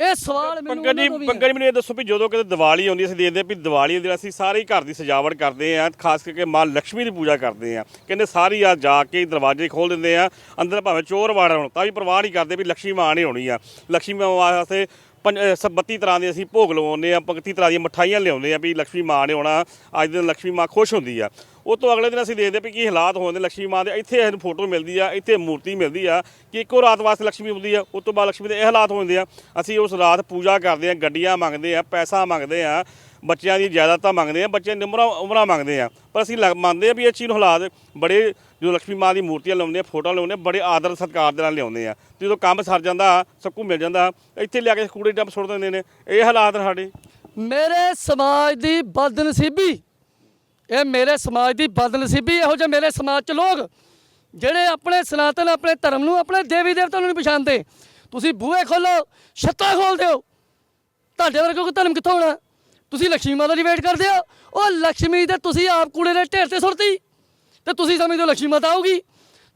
ਇਹ ਸਵਾਲ ਮੈਨੂੰ ਪੰਕਜ ਜੀ ਉਹਨਾਂ ਪੰਕਜ ਮੈਨੂੰ ਇਹ ਦੱਸੋ ਵੀ ਜਦੋਂ ਕਿਤੇ ਦੀਵਾਲੀ ਆਉਂਦੀ ਅਸੀਂ ਦੇਖਦੇ ਹਾਂ ਵੀ ਦੀਵਾਲੀ ਜਿਹੜਾ ਅਸੀਂ ਸਾਰੇ ਹੀ ਘਰ ਦੀ ਸਜਾਵਟ ਕਰਦੇ ਆ ਖਾਸ ਕਰਕੇ ਮਾਂ ਲక్ష్ਮੀ ਦੀ ਪੂਜਾ ਕਰਦੇ ਆ ਕਹਿੰਦੇ ਸਾਰੀ ਆ ਜਾ ਕੇ ਦਰਵਾਜ਼ੇ ਖੋਲ ਦਿੰਦੇ ਆ ਅੰਦਰ ਭਾਵੇਂ ਚੋਰ ਵਾੜਾ ਹੋਣ ਤਾਂ ਵੀ ਪ੍ਰਵਾਹ ਨਹੀਂ ਕਰਦੇ ਵੀ ਲక్ష్ਮੀ ਮਾਂ ਨਹੀਂ ਹੋਣੀ ਆ। ਲక్ష్ਮੀ ਮਾਂ ਵਾਸਤੇ 32 ਤਰ੍ਹਾਂ ਦੇ ਅਸੀਂ ਭੋਗ ਲਵਾਉਂਦੇ ਆ 35 ਤਰ੍ਹਾਂ ਦੀਆਂ ਮਠਾਈਆਂ ਲਿਆਉਂਦੇ ਆ ਵੀ ਲక్ష్ਮੀ ਮਾਂ ਨੇ ਆਉਣਾ, ਅੱਜ ਦਿਨ ਲక్ష్ਮੀ ਮਾਂ ਖੁਸ਼ ਹੁੰਦੀ ਆ। ਉਹ ਤੋਂ ਅਗਲੇ ਦਿਨ ਅਸੀਂ ਦੇਖਦੇ ਵੀ ਕੀ ਹਾਲਾਤ ਹੋਣ ਦੇ ਲక్ష్ਮੀ ਮਾਂ ਦੇ ਇੱਥੇ ਇਹਨੂੰ ਫੋਟੋ ਮਿਲਦੀ ਆ, ਇੱਥੇ ਮੂਰਤੀ ਮਿਲਦੀ ਆ ਕਿ ਇੱਕੋ ਰਾਤ ਵਾਸਤੇ ਲక్ష్ਮੀ ਹੁੰਦੀ ਆ, ਉਸ ਤੋਂ ਬਾਅਦ ਲక్ష్ਮੀ ਦੇ ਇਹ ਹਾਲਾਤ ਹੁੰਦੇ ਆ। ਅਸੀਂ ਉਸ ਰਾਤ ਪੂਜਾ ਕਰਦੇ ਆ ਗੱਡੀਆਂ ਮੰਗਦੇ ਆ ਪੈਸਾ ਮੰਗਦੇ ਆ ਬੱਚਿਆਂ ਦੀ ਜਾਇਦਾਦਾਂ ਮੰਗਦੇ ਆ ਬੱਚੇ ਦੀ ਉਮਰਾਂ ਉਮਰਾਂ ਮੰਗਦੇ ਆ। ਪਰ ਅਸੀਂ ਲੱਗ- ਮੰਨਦੇ ਆ ਵੀ ਇਹ ਚੀਜ਼ ਨੂੰ ਹਾਲਾਤ ਬੜੇ ਜਦੋਂ ਲక్ష్ਮੀ ਮਾਂ ਦੀ ਮੂਰਤੀਆਂ ਲਾਉਂਦੇ ਆ, ਫੋਟੋਆਂ ਲਾਉਂਦੇ ਆ, ਬੜੇ ਆਦਰ ਸਤਿਕਾਰ ਦੇ ਨਾਲ ਲਿਆਉਂਦੇ ਆ। ਤੇ ਜਦੋਂ ਕੰਮ ਸਰ ਜਾਂਦਾ, ਸਕੂ ਮਿਲ ਜਾਂਦਾ, ਇੱਥੇ ਲਿਆ ਕੇ ਕੂੜੇ ਡੰਪ ਸੁੱਟ ਦਿੰਦੇ ਨੇ। ਇਹ ਹਾਲਾਤ ਨੇ ਸਾਡੇ। ਮੇਰੇ ਸਮਾਜ ਦੀ ਬਦਨਸੀਬੀ, ਇਹ ਮੇਰੇ ਸਮਾਜ ਦੀ ਬਦਨਸੀਬੀ, ਇਹੋ ਜਿਹੇ ਮੇਰੇ ਸਮਾਜ ਚ ਲੋਕ, ਜਿਹੜੇ ਆਪਣੇ ਸਨਾਤਨ, ਆਪਣੇ ਧਰਮ ਨੂੰ, ਆਪਣੇ ਦੇਵੀ ਦੇਵਤਾ ਨੂੰ ਨਹੀਂ ਪਛਾਣਦੇ। ਤੁਸੀਂ ਬੂਹੇ ਖੋਲੋ, ਛੱਤਾਂ ਖੋਲ ਦਿਓ। ਤੁਹਾਡੇ ਵਰਗੇ ਕੋਈ ਧਰਮ ਕਿੱਥੋਂ ਹੋਣਾ ਤੁਸੀਂ ਲక్ష్ਮੀ ਮਾਤਾ ਦੀ ਵੇਟ ਕਰਦੇ ਹੋ? ਉਹ ਲక్ష్ਮੀ ਤੇ ਤੁਸੀਂ ਆਪ ਕੂੜੇ ਦੇ ਢੇਰ ਤੇ ਸੁੱਟਤੀ। ਤੇ ਤੁਸੀਂ ਸਮਝਦੇ ਹੋ ਲక్ష్ਮੀ ਮਾਤਾ ਆਊਗੀ।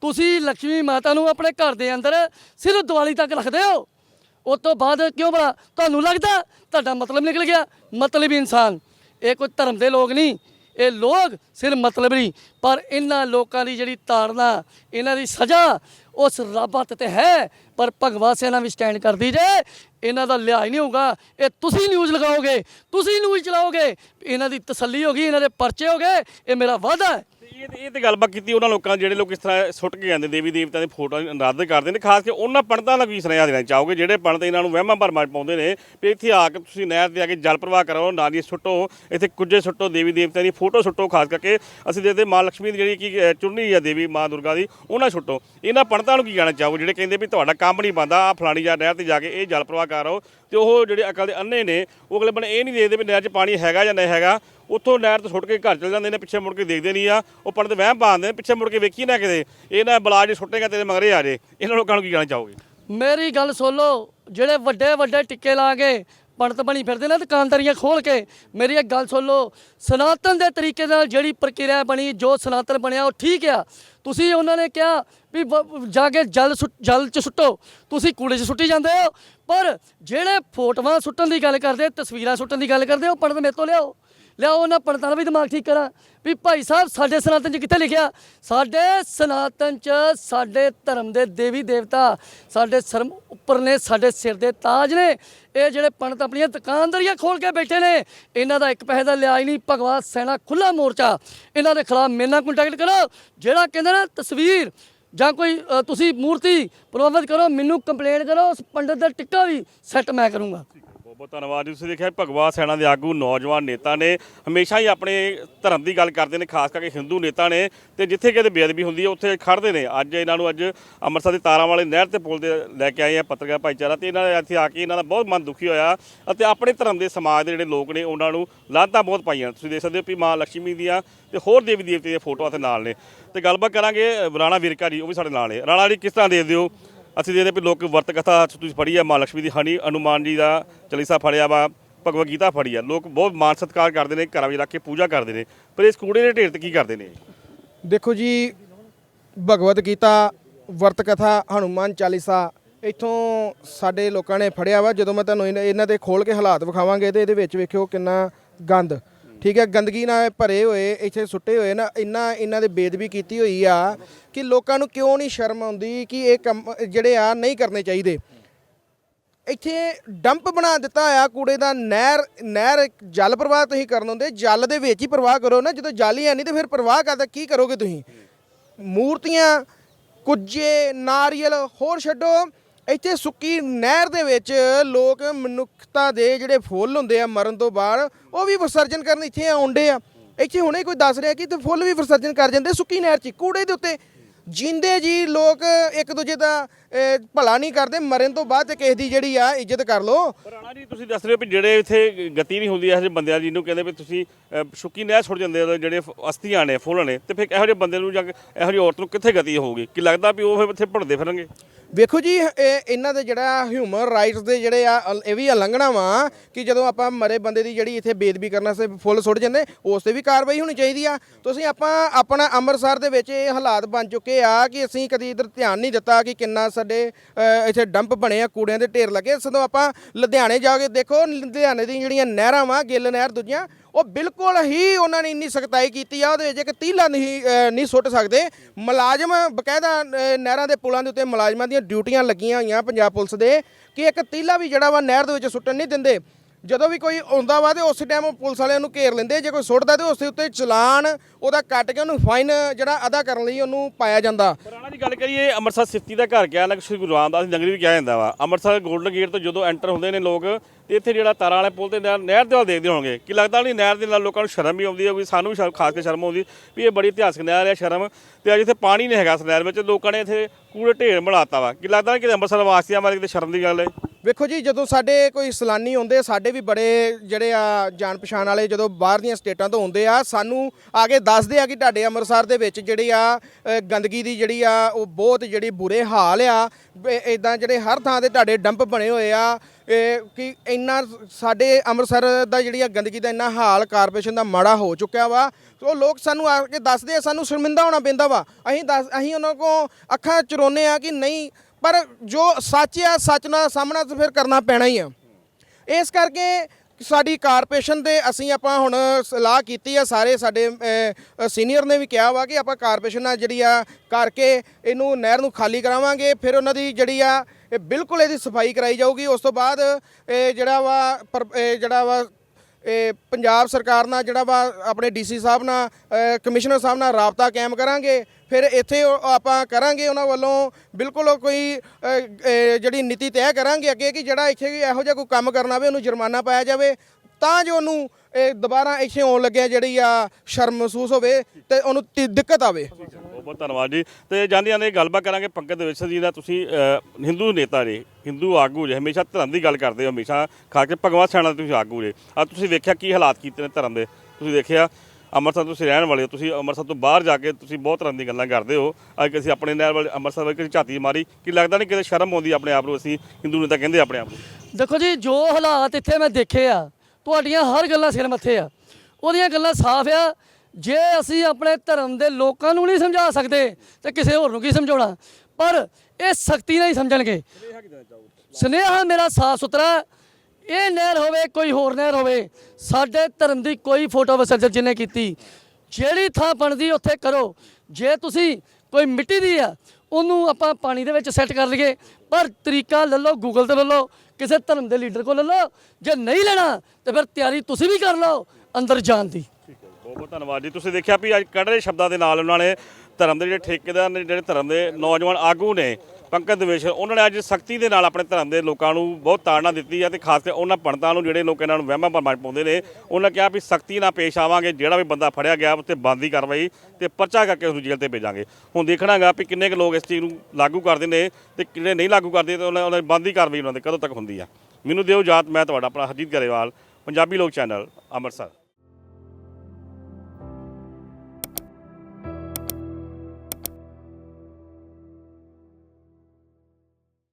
ਤੁਸੀਂ ਲక్ష్ਮੀ ਮਾਤਾ ਨੂੰ ਆਪਣੇ ਘਰ ਦੇ ਅੰਦਰ ਸਿਰਫ ਦੀਵਾਲੀ ਤੱਕ ਰੱਖਦੇ ਹੋ। ਉਸ ਤੋਂ ਬਾਅਦ ਕਿਉਂ ਬੜਾ ਤੁਹਾਨੂੰ ਲੱਗਦਾ? ਤੁਹਾਡਾ ਮਤਲਬ ਨਿਕਲ ਗਿਆ। ਮਤਲਬ ਇਨਸਾਨ। ਇਹ ਕੋਈ ਧਰਮ ਦੇ ਲੋਕ ਨਹੀਂ। ਇਹ ਲੋਕ ਸਿਰਫ ਮਤਲਬ ਨਹੀਂ, ਪਰ ਇਹਨਾਂ ਲੋਕਾਂ ਦੀ ਜਿਹੜੀ ਤਾੜਨਾ ਇਹਨਾਂ ਦੀ ਸਜ਼ਾ, ਉਸ ਰੱਬ ਹੱਥ ਤੇ ਹੈ, ਪਰ ਭਗਵਾ ਸੈਨਾ ਵੀ ਸਟੈਂਡ ਕਰਦੀ ਜੇ, ਇਹਨਾਂ ਦਾ ਲਿਹਾਜ਼ ਨਹੀਂ ਹੋਊਗਾ, ਇਹ ਤੁਸੀਂ ਨਿਊਜ਼ ਲਗਾਓਗੇ, ਤੁਸੀਂ ਨਿਊਜ਼ ਚਲਾਓਗੇ, ਇਹਨਾਂ ਦੀ ਤਸੱਲੀ ਹੋ ਗਈ, ਇਹਨਾਂ ਦੇ ਪਰਚੇ ਹੋ ਗਏ, ਇਹ ਮੇਰਾ ਵਾਅਦਾ ਹੈ। ਇਹ ਇਹ ਤੇ ਗੱਲਬਾਤ ਕੀਤੀ ਉਹਨਾਂ ਲੋਕਾਂ ਨਾਲ ਜਿਹੜੇ ਲੋਕ ਇਸ ਤਰ੍ਹਾਂ ਸੁੱਟ ਕੇ ਜਾਂਦੇ ਦੇਵੀ ਦੇਵਤਾਂ ਦੀ ਫੋਟੋ ਰੱਦ ਕਰਦੇ ਨੇ। ਖਾਸ ਕੇ ਉਹਨਾਂ ਪੰਡਤਾਂ ਨੂੰ ਕੀ ਸੁਨੇਹਾ ਦੇਣਾ ਚਾਹੋਗੇ, ਜਿਹੜੇ ਪੰਡਤ ਇਹਨਾਂ ਨੂੰ ਵਹਿਮਾਂ ਭਰਮਾਂ 'ਚ ਪਾਉਂਦੇ ਨੇ ਵੀ ਇੱਥੇ ਆ ਕੇ ਤੁਸੀਂ ਨਹਿਰ ਤੇ ਆ ਕੇ ਜਲ ਪ੍ਰਵਾਹ ਕਰੋ ਨਾਲੀ ਸੁੱਟੋ, ਇੱਥੇ ਕੁਝੇ ਸੁੱਟੋ, ਦੇਵੀ ਦੇਵਤਾਂ ਦੀ ਫੋਟੋ ਸੁੱਟੋ, ਖਾਸ ਕਰਕੇ ਅਸੀਂ ਦੇਖਦੇ ਮਾਂ ਲక్ష్ਮੀ ਦੀ ਜਿਹੜੀ ਕੀ ਚੁੰਨੀ ਆ ਦੇਵੀ, ਮਾਂ ਦੁਰਗਾ ਦੀ, ਉਹਨਾਂ ਸੁੱਟੋ। ਇਹਨਾਂ ਪੰਡਤਾਂ ਨੂੰ ਕੀ ਕਹਿਣਾ ਚਾਹੋਗੇ, ਜਿਹੜੇ ਕਹਿੰਦੇ ਵੀ ਤੁਹਾਡਾ ਕੰਮ ਨਹੀਂ ਬੰਦਾ ਆ ਫਲਾਣੀ ਜਾਂ ਨਹਿਰ ਤੇ ਜਾ ਕੇ ਇਹ ਜਲ ਪ੍ਰਵਾਹ ਕਰੋ ਤੇ ਉਹ ਜਿਹੜੇ ਅਕਲ ਦੇ ਅੰਨੇ ਨੇ, ਉਹ ਅਗਲੇ ਬਣੇ ਇਹ ਨਹੀਂ ਦੇਖਦੇ ਵੀ ਨਹਿਰ 'ਚ ਪਾਣੀ ਹੈਗਾ ਜਾਂ ਨਹੀਂ ਹੈਗਾ। ਉੱਥੋਂ ਨਹਿਰ ਤੋਂ ਸੁੱਟ ਕੇ ਘਰ ਚਲੇ ਜਾਂਦੇ ਨੇ, ਪਿੱਛੇ ਮੁੜ ਕੇ ਦੇਖਦੇ ਨਹੀਂ ਆ। ਉਹ ਪੰਡਤ ਵਹਿਮ ਪਾਉਂਦੇ ਨੇ, ਪਿੱਛੇ ਮੁੜ ਕੇ ਵੇਖੀ ਨਾ ਕਿਤੇ। ਇਹ ਨਾ ਬਲਾਜ ਸੁੱਟੇਗਾ ਤੇਰੇ ਮਗਰੇ ਆ ਜੇ। ਇਹਨਾਂ ਲੋਕਾਂ ਨੂੰ ਕੀ ਕਹਿਣਾ ਚਾਹੋਗੇ? ਮੇਰੀ ਗੱਲ ਸੁਣ ਲਓ, ਜਿਹੜੇ ਵੱਡੇ ਵੱਡੇ ਟਿੱਕੇ ਲਾ ਕੇ ਪੰਡਤ ਬਣੀ ਫਿਰਦੇ ਨੇ ਦੁਕਾਨਦਾਰੀਆਂ ਖੋਲ ਕੇ। ਮੇਰੀ ਇੱਕ ਗੱਲ ਸੁਣ ਲਓ, ਸਨਾਤਨ ਦੇ ਤਰੀਕੇ ਨਾਲ ਜਿਹੜੀ ਪ੍ਰਕਿਰਿਆ ਬਣੀ, ਜੋ ਸਨਾਤਨ ਬਣਿਆ, ਉਹ ਠੀਕ ਆ। ਤੁਸੀਂ ਉਹਨਾਂ ਨੇ ਕਿਹਾ ਵੀ ਬ- ਜਾ ਕੇ ਜਲ ਸੁੱਟ- ਜਲ ਚ ਸੁੱਟੋ। ਤੁਸੀਂ ਕੂੜੇ ਚ ਸੁੱਟੀ ਜਾਂਦੇ ਹੋ। ਪਰ ਜਿਹੜੇ ਫੋਟੋਆਂ ਸੁੱਟਣ ਦੀ ਗੱਲ ਕਰਦੇ, ਤਸਵੀਰਾਂ ਸੁੱਟਣ ਦੀ ਗੱਲ ਕਰਦੇ, ਉਹ ਪੰਡਤ ਮੇਰੇ ਤੋਂ ਲਿਆਓ। ਲਿਆਓ ਉਹਨਾਂ ਪੰਡਤਾਂ ਦਾ ਵੀ ਦਿਮਾਗ ਠੀਕ ਕਰਾਂ। ਵੀ ਭਾਈ ਸਾਹਿਬ, ਸਾਡੇ ਸਨਾਤਨ ਚ ਕਿੱਥੇ ਲਿਖਿਆ? ਸਾਡੇ ਸਨਾਤਨ ਚ ਸਾਡੇ ਧਰਮ ਦੇ ਦੇਵੀ ਦੇਵਤਾ, ਸਾਡੇ ਸਰਮ ਉੱਪਰ ਨੇ, ਸਾਡੇ ਸਿਰ ਦੇ ਤਾਜ ਨੇ। ਇਹ ਜਿਹੜੇ ਪੰਡਤ ਆਪਣੀਆਂ ਦੁਕਾਨਦਾਰੀਆਂ ਖੋਲ ਕੇ ਬੈਠੇ ਨੇ, ਇਹਨਾਂ ਦਾ ਇੱਕ ਪੈਸੇ ਦਾ ਲਿਆਜ ਨਹੀਂ, ਭਗਵਾਨ ਸੈਨਾ ਖੁੱਲਾ ਮੋਰਚਾ। ਇਹਨਾਂ ਦੇ ਖਿਲਾਫ ਮੇਰੇ ਨਾਲ ਕੰਟੈਕਟ ਕਰੋ, ਜਿਹੜਾ ਕਹਿੰਦਾ ਨਾ, ਤਸਵੀਰ ਜਾਂ ਕੋਈ ਤੁਸੀਂ ਮੂਰਤੀ ਪ੍ਰਬੰਧਿਤ ਕਰੋ, ਮੈਨੂੰ ਕੰਪਲੇਂਟ ਕਰੋ, ਉਸ ਪੰਡਤ ਦਾ ਟਿੱਕਾ ਵੀ ਸੈੱਟ ਮੈਂ ਕਰੂੰਗਾ। ਬਹੁਤ ਬਹੁਤ ਧੰਨਵਾਦ ਜੀ। ਤੁਸੀਂ ਦੇਖਿਆ ਭਗਵਾ ਸੈਨਾ ਦੇ ਆਗੂ ਨੌਜਵਾਨ ਨੇਤਾ ਨੇ ਹਮੇਸ਼ਾ ਹੀ ਆਪਣੇ ਧਰਮ ਦੀ ਗੱਲ ਕਰਦੇ ਨੇ, ਖਾਸ ਕਰਕੇ ਹਿੰਦੂ ਨੇਤਾ ਨੇ ਤੇ ਜਿੱਥੇ ਕਿਤੇ ਬੇਅਦਬੀ ਹੁੰਦੀ ਹੈ, ਉੱਥੇ ਖੜਦੇ ਨੇ। ਅੱਜ ਇਹਨਾਂ ਨੂੰ ਅੱਜ ਅੰਮ੍ਰਿਤਸਰ ਦੇ ਤਾਰਾਂ ਵਾਲੇ ਨਹਿਰ ਤੇ ਪੁਲ ਦੇ ਲੈ ਕੇ ਆਏ ਆ ਪੱਤਰਕਾਰ ਭਾਈਚਾਰਾ ਤੇ ਇਹਨਾਂ ਨੇ ਇੱਥੇ ਆ ਕੇ ਇਹਨਾਂ ਦਾ ਬਹੁਤ ਮਨ ਦੁਖੀ ਹੋਇਆ ਅਤੇ ਆਪਣੇ ਧਰਮ ਦੇ ਸਮਾਜ ਦੇ ਜਿਹੜੇ ਲੋਕ ਨੇ, ਉਹਨਾਂ ਨੂੰ ਲਾਂਤਾਂ ਬਹੁਤ ਪਾਈਆਂ। ਤੁਸੀਂ ਦੇਖ ਸਕਦੇ ਹੋ ਵੀ ਮਾਂ ਲక్ష్ਮੀ ਦੀਆਂ ਤੇ ਹੋਰ ਦੇਵੀ ਦੇਵਤੇ ਦੀਆਂ ਫੋਟੋਆਂ ਤੇ ਨਾਲ ਨੇ। ਤੇ ਗੱਲਬਾਤ ਕਰਾਂਗੇ ਰਾਣਾ ਵੀਰਕਾ ਜੀ, ਉਹ ਵੀ ਸਾਡੇ ਨਾਲ ਨੇ। ਰਾਣਾ ਜੀ, ਕਿਸ ਤਰ੍ਹਾਂ ਦੇਖਦੇ ਹੋ? ਅਸੀਂ ਦੇਖਦੇ ਵੀ ਲੋਕ ਵਰਤ ਕਥਾ ਤੁਸੀਂ ਪੜ੍ਹੀ ਆ, ਮਾਂ ਲక్ష్ਮੀ ਦੀ ਹਨੀ ਅਨੁਮਾਨ ਜੀ ਦਾ ਚਲੀਸਾ ਫੜਿਆ ਵਾ, ਭਗਵਦ ਗੀਤਾ ਫੜੀ ਆ। ਲੋਕ ਬਹੁਤ ਮਾਨ ਸਤਿਕਾਰ ਕਰਦੇ ਨੇ, ਘਰਾਂ ਵਿੱਚ ਰੱਖ ਕੇ ਪੂਜਾ ਕਰਦੇ ਨੇ। ਪਰ ਇਸ ਕੂੜੇ ਦੇ ਢੇਰ ਤੇ ਕੀ ਕਰਦੇ ਨੇ? ਦੇਖੋ ਜੀ, ਭਗਵਦ ਗੀਤਾ ਵਰਤ ਕਥਾ ਹਨੂਮਾਨ ਚਾਲੀਸਾ, ਇੱਥੋਂ ਸਾਡੇ ਲੋਕਾਂ ਨੇ ਫੜਿਆ ਵਾ। ਜਦੋਂ ਮੈਂ ਤੁਹਾਨੂੰ ਇਹਨਾਂ- ਇਹਨਾਂ ਦੇ ਖੋਲ ਕੇ ਹਾਲਾਤ ਵਿਖਾਵਾਂਗੇ ਤੇ ਇਹਦੇ ਵਿੱਚ ਵੇਖਿਓ ਕਿੰਨਾ ਗੰਦ। ਠੀਕ ਹੈ, ਗੰਦਗੀ ਨਾਲ ਭਰੇ ਹੋਏ, ਇੱਥੇ ਸੁੱਟੇ ਹੋਏ ਨਾ, ਇੰਨਾ ਇਹਨਾਂ ਦੇ ਬੇਦਬੀ ਕੀਤੀ ਹੋਈ ਆ ਕਿ ਲੋਕਾਂ ਨੂੰ ਕਿਉਂ ਨਹੀਂ ਸ਼ਰਮ ਆਉਂਦੀ ਕਿ ਇਹ ਕੰਮ, ਜਿਹੜੇ ਆ ਨਹੀਂ ਕਰਨੇ ਚਾਹੀਦੇ। ਇੱਥੇ ਡੰਪ ਬਣਾ ਦਿੱਤਾ ਆ ਕੂੜੇ ਦਾ, ਨਹਿਰ ਨਹਿਰ ਜਲ ਪ੍ਰਵਾਹ ਤੁਸੀਂ ਕਰਨ ਹੁੰਦੇ ਜਲ ਦੇ ਵਿੱਚ ਹੀ ਪ੍ਰਵਾਹ ਕਰੋ ਨਾ, ਜਦੋਂ ਜਲ ਹੀ ਹੈ ਨਹੀਂ ਤੇ ਫਿਰ ਪ੍ਰਵਾਹ ਕਰਦਾ, ਕੀ ਕਰੋਗੇ ਤੁਸੀਂ? ਮੂਰਤੀਆਂ, ਕੁੱਜੇ, ਨਾਰੀਅਲ, ਹੋਰ ਛੱਡੋ। ਇੱਥੇ ਸੁੱਕੀ ਨਹਿਰ ਦੇ ਵਿੱਚ ਲੋਕ ਮਨੁੱਖਤਾ ਦੇ ਜਿਹੜੇ ਫੁੱਲ ਹੁੰਦੇ ਆ ਮਰਨ ਤੋਂ ਬਾਅਦ, ਉਹ ਵੀ ਵਿਸਰਜਨ ਕਰਨ ਇੱਥੇ ਆਉਂਦੇ ਆ। ਇੱਥੇ ਹੁਣੇ ਕੋਈ ਦੱਸ ਰਿਹਾ ਕਿ ਤੇ ਫੁੱਲ ਵੀ ਵਿਸਰਜਨ ਕਰ ਜਾਂਦੇ ਸੁੱਕੀ ਨਹਿਰ 'ਚ, ਕੂੜੇ ਦੇ ਉੱਤੇ। ਜਿੰਦੇ ਜੀ ਲੋਕ ਇੱਕ ਦੂਜੇ ਦਾ ਭਲਾ ਨਹੀਂ ਕਰਦੇ, ਮਰਨ ਤੋਂ ਬਾਅਦ ਤੇ ਕਿਸੇ ਦੀ ਜਿਹੜੀ ਆ ਇੱਜ਼ਤ ਕਰ ਲੋ ਰਾਣਾ ਜੀ ਤੁਸੀਂ ਦੱਸ ਰਹੇ ਹੋ ਵੀ ਜਿਹੜੇ ਇੱਥੇ ਗਤੀ ਨਹੀਂ ਹੁੰਦੀ, ਇਹੋ ਜਿਹੇ ਬੰਦਿਆਂ ਦੀ ਜਿਹਨੂੰ ਕਹਿੰਦੇ ਵੀ ਤੁਸੀਂ ਸੁੱਕੀ ਨਹਿਰ ਛੁੱਟ ਜਾਂਦੇ ਹੋ ਜਿਹੜੇ ਅਸਥੀਆਂ ਨੇ, ਫੁੱਲ ਨੇ, ਤੇ ਫਿਰ ਇਹੋ ਜਿਹੇ ਬੰਦੇ ਨੂੰ ਜਾਂ ਇਹੋ ਜਿਹੀ ਔਰਤ ਨੂੰ ਕਿੱਥੇ ਗਤੀ ਹੋਊਗੀ? ਕਿ ਲੱਗਦਾ ਵੀ ਉਹ ਫਿਰ ਇੱਥੇ ਭੜਦੇ ਫਿਰਨਗੇ? ਵੇਖੋ ਜੀ ਇਹ ਇਹਨਾਂ ਦੇ ਜਿਹੜਾ ਹਿਊਮਨ ਰਾਈਟਸ ਦੇ ਜਿਹੜੇ ਆ ਅਲ- ਇਹ ਵੀ ਉਲੰਘਣਾ ਵਾ ਕਿ ਜਦੋਂ ਆਪਾਂ ਮਰੇ ਬੰਦੇ ਦੀ ਜਿਹੜੀ ਇੱਥੇ ਬੇਦਬੀ ਕਰਨ ਵਾਸਤੇ ਫੁੱਲ ਸੁੱਟ ਜਾਂਦੇ ਉਸ ਤੇ ਵੀ ਕਾਰਵਾਈ ਹੋਣੀ ਚਾਹੀਦੀ ਆ। ਤੁਸੀਂ ਆਪਾਂ ਆਪਣਾ ਅੰਮ੍ਰਿਤਸਰ ਦੇ ਵਿੱਚ ਇਹ ਹਾਲਾਤ ਬਣ ਚੁੱਕੇ ਆ ਕਿ ਅਸੀਂ ਕਦੀ ਇਧਰ ਧਿਆਨ ਨਹੀਂ ਦਿੱਤਾ ਕਿ ਕਿੰਨਾ ਸਾਡੇ ਅ, ਇੱਥੇ ਡੰਪ ਬਣੇ ਆ ਕੂੜਿਆਂ ਦੇ ਢੇਰ ਲੱਗੇ। ਸਦੋਂ ਆਪਾਂ ਲੁਧਿਆਣੇ ਜਾ ਕੇ ਦੇਖੋ ਲੁਧਿਆਣੇ ਦੀਆਂ ਜਿਹੜੀਆਂ ਨਹਿਰਾਂ ਵਾ ਗਿੱਲ ਨਹਿਰ ਦੂਜੀਆਂ ਉਹ ਬਿਲਕੁਲ ਹੀ ਉਹਨਾਂ ਨੇ ਇੰਨੀ ਸਖਤਾਈ ਕੀਤੀ ਆ, ਉਹਦੇ ਵਿੱਚ ਇੱਕ ਤੀਲਾ ਨਹੀਂ ਨਹੀਂ ਸੁੱਟ ਸਕਦੇ। ਮੁਲਾਜ਼ਮ ਬਕਾਇਦਾ ਨਹਿਰਾਂ ਦੇ ਪੁਲਾਂ ਦੇ ਉੱਤੇ ਮੁਲਾਜ਼ਮਾਂ ਦੀਆਂ ਡਿਊਟੀਆਂ ਲੱਗੀਆਂ ਹੋਈਆਂ ਪੰਜਾਬ ਪੁਲਿਸ ਦੇ, ਕਿ ਇੱਕ ਤੀਲਾ ਵੀ ਜਿਹੜਾ ਵਾ ਨਹਿਰ ਦੇ ਵਿੱਚ ਸੁੱਟਣ ਨਹੀਂ ਦਿੰਦੇ। ਜਦੋਂ ਵੀ ਕੋਈ ਆਉਂਦਾ ਵਾ ਤੇ ਉਸ ਟਾਈਮ ਉਹ ਪੁਲਿਸ ਵਾਲਿਆਂ ਨੂੰ ਘੇਰ ਲੈਂਦੇ, ਜੇ ਕੋਈ ਸੁੱਟਦਾ ਤੇ ਉਸ ਦੇ ਉੱਤੇ ਚਲਾਨ ਉਹਦਾ ਕੱਟ ਕੇ ਉਹਨੂੰ ਫਾਈਨ ਜਿਹੜਾ ਅਦਾ ਕਰਨ ਲਈ ਉਹਨੂੰ ਪਾਇਆ ਜਾਂਦਾ। ਪਰ ਰਾਣਾ ਗੱਲ ਕਰੀਏ, ਅੰਮ੍ਰਿਤਸਰ ਸਿਫਤੀ ਦਾ ਘਰ ਕਿਹਾ ਨਾ ਸ਼੍ਰੀ ਗੁਰੂ ਰਾਮਦਾਸ ਨਗਰੀ ਵੀ ਕਿਹਾ ਜਾਂਦਾ ਵਾ। ਅੰਮ੍ਰਿਤਸਰ ਗੋਲਡਨ ਗੇਟ ਤੋਂ ਜਦੋਂ ਐਂਟਰ ਹੁੰਦੇ ਨੇ ਲੋਕ ਤੇ ਇੱਥੇ ਜਿਹੜਾ ਤਾਰਾਂ ਵਾਲੇ ਪੁਲ ਤੇ ਨਹਿਰ ਨਹਿਰ ਦੇ ਵੱਲ ਦੇਖਦੇ ਹੋਣਗੇ ਕਿ ਲੱਗਦਾ ਨਹੀਂ ਨਹਿਰ ਦੇ ਨਾਲ ਲੋਕਾਂ ਨੂੰ ਸ਼ਰਮ ਵੀ ਆਉਂਦੀ ਹੋਊਗੀ ਸਾਨੂੰ ਵੀ ਸ਼ਰਮ ਖਾਸ ਕੇ ਸ਼ਰਮ ਆਉਂਦੀ, ਵੀ ਇਹ ਬੜੀ ਇਤਿਹਾਸਕ ਨਹਿਰ ਹੈ ਸ਼ਰਮ। ਤੇ ਅੱਜ ਇੱਥੇ ਪਾਣੀ ਨਹੀਂ ਹੈਗਾ ਇਸ ਨਹਿਰ ਵਿੱਚ, ਲੋਕਾਂ ਨੇ ਇੱਥੇ ਕੂੜੇ ਢੇਰ ਬਣਾਤਾ ਵਾ। ਕਿ ਲੱਗਦਾ ਨਹੀਂ ਕਿ ਅੰਮ੍ਰਿਤਸਰ ਵਾਸੀਆਂ ਬਾਰੇ ਕਿਤੇ ਸ਼ਰਮ ਦੀ ਗੱਲ ਹੈ? ਵੇਖੋ ਜੀ, ਜਦੋਂ ਸਾਡੇ ਕੋਈ ਸਲਾਨੀ ਆਉਂਦੇ ਸਾਡੇ ਵੀ ਬੜੇ ਜਿਹੜੇ ਆ ਜਾਣ ਪਛਾਣ ਵਾਲੇ ਜਦੋਂ ਬਾਹਰ ਦੀਆਂ ਸਟੇਟਾਂ ਤੋਂ ਆਉਂਦੇ ਆ, ਸਾਨੂੰ ਆ ਕੇ ਦੱਸਦੇ ਆ ਕਿ ਤੁਹਾਡੇ ਅੰਮ੍ਰਿਤਸਰ ਦੇ ਵਿੱਚ ਜਿਹੜੀ ਆ ਗੰਦਗੀ ਦੀ ਜਿਹੜੀ ਆ, ਉਹ ਬਹੁਤ ਜਿਹੜੀ ਬੁਰੇ ਹਾਲ ਆ। ਇਦਾਂ ਜਿਹੜੇ ਹਰ ਥਾਂ ਤੇ ਤੁਹਾਡੇ ਡੰਪ ਬਣੇ ਹੋਏ ਆ ਇਹ ਕਿ ਇੰਨਾ ਸਾਡੇ ਅੰਮ੍ਰਿਤਸਰ ਦਾ ਜਿਹੜੀ ਆ ਗੰਦਗੀ ਦਾ ਇੰਨਾ ਹਾਲ ਕਾਰਪੋਰੇਸ਼ਨ ਦਾ ਮਾੜਾ ਹੋ ਚੁੱਕਿਆ ਵਾ। ਉਹ ਲੋਕ ਸਾਨੂੰ ਆ ਕੇ ਦੱਸਦੇ ਆ, ਸਾਨੂੰ ਸ਼ਰਮਿੰਦਾ ਹੋਣਾ ਪੈਂਦਾ ਵਾ। ਅਸੀਂ ਦੱਸ, ਅਸੀਂ ਉਹਨਾਂ ਕੋ ਅੱਖਾਂ ਚਰੋਨੇ ਆ ਕਿ ਨਹੀਂ, ਪਰ ਜੋ ਸੱਚ ਆ, ਸੱਚ ਨਾਲ ਸਾਹਮਣਾ ਤਾਂ ਫਿਰ ਕਰਨਾ ਪੈਣਾ ਹੀ ਆ। ਇਸ ਕਰਕੇ ਸਾਡੀ ਕਾਰਪੋਰੇਸ਼ਨ ਦੇ ਅਸੀਂ ਆਪਾਂ ਹੁਣ ਸਲਾਹ ਕੀਤੀ ਆ, ਸਾਰੇ ਸਾਡੇ ਸੀਨੀਅਰ ਨੇ ਵੀ ਕਿਹਾ ਵਾ ਕਿ ਆਪਾਂ ਕਾਰਪੋਰੇਸ਼ਨ ਨਾਲ ਜਿਹੜੀ ਆ ਕਰਕੇ ਇਹਨੂੰ ਨਹਿਰ ਨੂੰ ਖਾਲੀ ਕਰਾਵਾਂਗੇ, ਫਿਰ ਉਹਨਾਂ ਦੀ ਜਿਹੜੀ ਆ ਇਹ ਬਿਲਕੁਲ ਇਹਦੀ ਸਫ਼ਾਈ ਕਰਾਈ ਜਾਊਗੀ। ਉਸ ਤੋਂ ਬਾਅਦ ਇਹ ਜਿਹੜਾ ਵਾ ਪਰ- ਇਹ ਜਿਹੜਾ ਵਾ ਇਹ ਪੰਜਾਬ ਸਰਕਾਰ ਨਾਲ ਜਿਹੜਾ ਵਾ ਆਪਣੇ ਡੀਸੀ ਸਾਹਿਬ ਨਾਲ ਅ, ਕਮਿਸ਼ਨਰ ਸਾਹਿਬ ਨਾਲ ਰਾਬਤਾ ਕਾਇਮ ਕਰਾਂਗੇ। ਫਿਰ ਇੱਥੇ ਉਹ ਆਪਾਂ ਕਰਾਂਗੇ ਉਹਨਾਂ ਵੱਲੋਂ ਬਿਲਕੁਲ ਉਹ ਕੋਈ ਅ, ਅ, ਜਿਹੜੀ ਨੀਤੀ ਤੈਅ ਕਰਾਂਗੇ ਅੱਗੇ ਕਿ ਜਿਹੜਾ ਇੱਥੇ ਇਹੋ ਜਿਹਾ ਕੋਈ ਕੰਮ ਕਰਨਾ ਹੋਵੇ ਉਹਨੂੰ ਜੁਰਮਾਨਾ ਪਾਇਆ ਜਾਵੇ। ਤਾਂ ਜੋ ਉਹਨੂੰ ਇਹ ਦੁਬਾਰਾ ਇੱਥੇ ਆਉਣ ਲੱਗਿਆ ਜਿਹੜੀ ਆ ਸ਼ਰਮ ਮਹਿਸੂਸ ਹੋਵੇ ਤੇ ਉਹਨੂੰ ਤੀ- ਦਿੱਕਤ ਆਵੇ। ਬਹੁਤ ਬਹੁਤ ਧੰਨਵਾਦ ਜੀ। ਤੇ ਜਾਂਦੇ ਜਾਂਦੇ ਗੱਲਬਾਤ ਕਰਾਂਗੇ ਪੰਕਜ ਦੇਵੇਸ਼ਰ ਜੀ ਦਾ ਤੁਸੀਂ ਅ, ਹਿੰਦੂ ਨੇਤਾ ਜੀ ਹਿੰਦੂ ਆਗੂ ਜੇ ਹਮੇਸ਼ਾ ਧਰਮ ਦੀ ਗੱਲ ਕਰਦੇ ਹੋ ਹਮੇਸ਼ਾ ਖਾ ਕੇ ਭਗਵਾਨ ਸਿਆਣਾ ਦੇ ਤੁਸੀਂ ਆਗੂ ਜੇ। ਆ ਤੁਸੀਂ ਵੇਖਿਆ ਕੀ ਹਾਲਾਤ ਕੀਤੇ ਨੇ ਧਰਮ ਦੇ? ਤੁਸੀਂ ਦੇਖਿਆ ਅੰਮ੍ਰਿਤਸਰ ਤੁਸੀਂ ਰਹਿਣ ਵਾਲੇ ਹੋ ਤੁਸੀਂ ਅੰਮ੍ਰਿਤਸਰ ਤੋਂ ਬਾਹਰ ਜਾ ਕੇ ਤੁਸੀਂ ਬਹੁਤ ਤਰ੍ਹਾਂ ਦੀ ਗੱਲਾਂ ਕਰਦੇ ਹੋ। ਅੱਜ ਅਸੀਂ ਆਪਣੇ ਨਹਿਰ ਵਾਲੇ ਅੰਮ੍ਰਿਤਸਰ ਵਿੱਚ ਝਾਤੀ ਮਾਰੀ ਕਿ ਲੱਗਦਾ ਨਹੀਂ ਕਿਤੇ ਸ਼ਰਮ ਆਉਂਦੀ ਆਪਣੇ ਆਪ ਨੂੰ? ਅਸੀਂ ਹਿੰਦੂ ਨੇਤਾ ਕਹਿੰਦੇ ਆਪਣੇ ਆਪ ਨੂੰ। ਦੇਖੋ ਜੀ ਜੋ ਹਾਲਾਤ ਇੱਥੇ ਮੈਂ ਦੇਖੇ ਆ ਤੁਹਾਡੀਆਂ ਹਰ ਗੱਲਾਂ ਸਿਰ ਮੱਥੇ ਆ। ਉਹਦੀਆਂ ਗੱਲਾਂ ਸਾਫ਼ ਆ। ਜੇ ਅਸੀਂ ਆਪਣੇ ਧਰਮ ਦੇ ਲੋਕਾਂ ਨੂੰ ਨਹੀਂ ਸਮਝਾ ਸਕਦੇ, ਤੇ ਕਿਸੇ ਹੋਰ ਨੂੰ ਕੀ ਸਮਝਾਉਣਾ? ਪਰ ਇਹ ਸਖਤੀ ਨਾਲ ਹੀ ਸਮਝਣਗੇ। ਸੁਨੇਹਾ ਮੇਰਾ ਸਾਫ਼ ਸੁਥਰਾ ਇਹ ਨਹਿਰ ਹੋਵੇ, ਕੋਈ ਹੋਰ ਨਹਿਰ ਹੋਵੇ, ਸਾਡੇ ਧਰਮ ਦੀ ਕੋਈ ਫੋਟੋ ਵਿਸਰਜਨ ਜਿਹਨੇ ਕੀਤੀ, ਜਿਹੜੀ ਥਾਂ ਬਣਦੀ ਉੱਥੇ ਕਰੋ। ਜੇ ਤੁਸੀਂ ਕੋਈ ਮਿੱਟੀ ਦੀ ਆ, ਉਹਨੂੰ ਆਪਾਂ ਪਾਣੀ ਦੇ ਵਿੱਚ ਸੈੱਟ ਕਰ ਲਈਏ। ਪਰ ਤਰੀਕਾ ਲੈ ਲਓ ਗੂਗਲ ਤੇ ਲੈ ਲਓ। ਕਿਸੇ ਧਰਮ ਦੇ ਲੀਡਰ ਕੋਲ ਲਓ, ਜੇ ਨਹੀਂ ਲੈਣਾ, ਤੇ ਫਿਰ ਤਿਆਰੀ ਤੁਸੀਂ ਵੀ ਕਰ ਲਓ, ਅੰਦਰ ਜਾਣ ਦੀ। ਠੀਕ ਹੈ ਬਹੁਤ ਬਹੁਤ ਧੰਨਵਾਦ ਜੀ। ਤੁਸੀਂ ਦੇਖਿਆ ਵੀ ਅੱਜ ਕੜੜੇ ਸ਼ਬਦਾਂ ਦੇ ਨਾਲ ਉਹਨਾਂ ਨੇ ਧਰਮ ਦੇ ਜਿਹੜੇ ਠੇਕੇਦਾਰ ਨੇ, ਜਿਹੜੇ ਧਰਮ ਦੇ ਨੌਜਵਾਨ ਆਗੂ ਨੇ ਪੰਕਜ ਦਵੇਸ਼ਰ ਉਹਨਾਂ ਨੇ ਅੱਜ ਸਖਤੀ ਦੇ ਨਾਲ ਆਪਣੇ ਧਰਮ ਦੇ ਲੋਕਾਂ ਨੂੰ ਬਹੁਤ ਤਾੜਨਾ ਦਿੱਤੀ ਹੈ ਤੇ ਖਾਸ ਕਰਕੇ ਉਹਨਾਂ ਪੰਡਤਾਂ ਨੂੰ ਜਿਹੜੇ ਲੋਕ ਇਹਨਾਂ ਨੂੰ ਵਹਿਮਾਂ ਭਰਮਾਂ ਪਾਉਂਦੇ ਨੇ, ਉਹਨਾਂ ਕਿਹਾ ਵੀ ਸਖਤੀ ਨਾਲ ਪੇਸ਼ ਆਵਾਂਗੇ, ਜਿਹੜਾ ਵੀ ਬੰਦਾ ਫੜਿਆ ਗਿਆ ਉੱਤੇ ਬੰਦੀ ਕਾਰਵਾਈ ਤੇ ਪਰਚਾ ਕਰਕੇ ਉਸ ਨੂੰ ਜੇਲ੍ਹ ਤੇ ਭੇਜਾਂਗੇ। ਹੁਣ ਦੇਖਣਾਗਾ ਵੀ ਕਿੰਨੇ ਕੁ ਲੋਕ ਇਸ ਚੀਜ਼ ਨੂੰ ਲਾਗੂ ਕਰਦੇ ਨੇ ਤੇ ਕਿੰਨੇ ਨਹੀਂ ਲਾਗੂ ਕਰਦੇ ਤੇ ਉਹਨਾਂ ਉਹਨਾਂ ਦੀ ਬੰਦੀ ਕਾਰਵਾਈ ਉਹਨਾਂ ਦੇ ਕਦੋਂ ਤੱਕ ਹੁੰਦੀ ਆ। ਮੈਨੂੰ ਦਿਓ ਜਾਤ ਮੈਂ ਤੁਹਾਡਾ ਆਪਣਾ ਹਰਜੀਤ ਗਰੇਵਾਲ, ਪੰਜਾਬੀ ਲੋਕ ਚੈਨਲ, ਅੰਮ੍ਰਿਤਸਰ।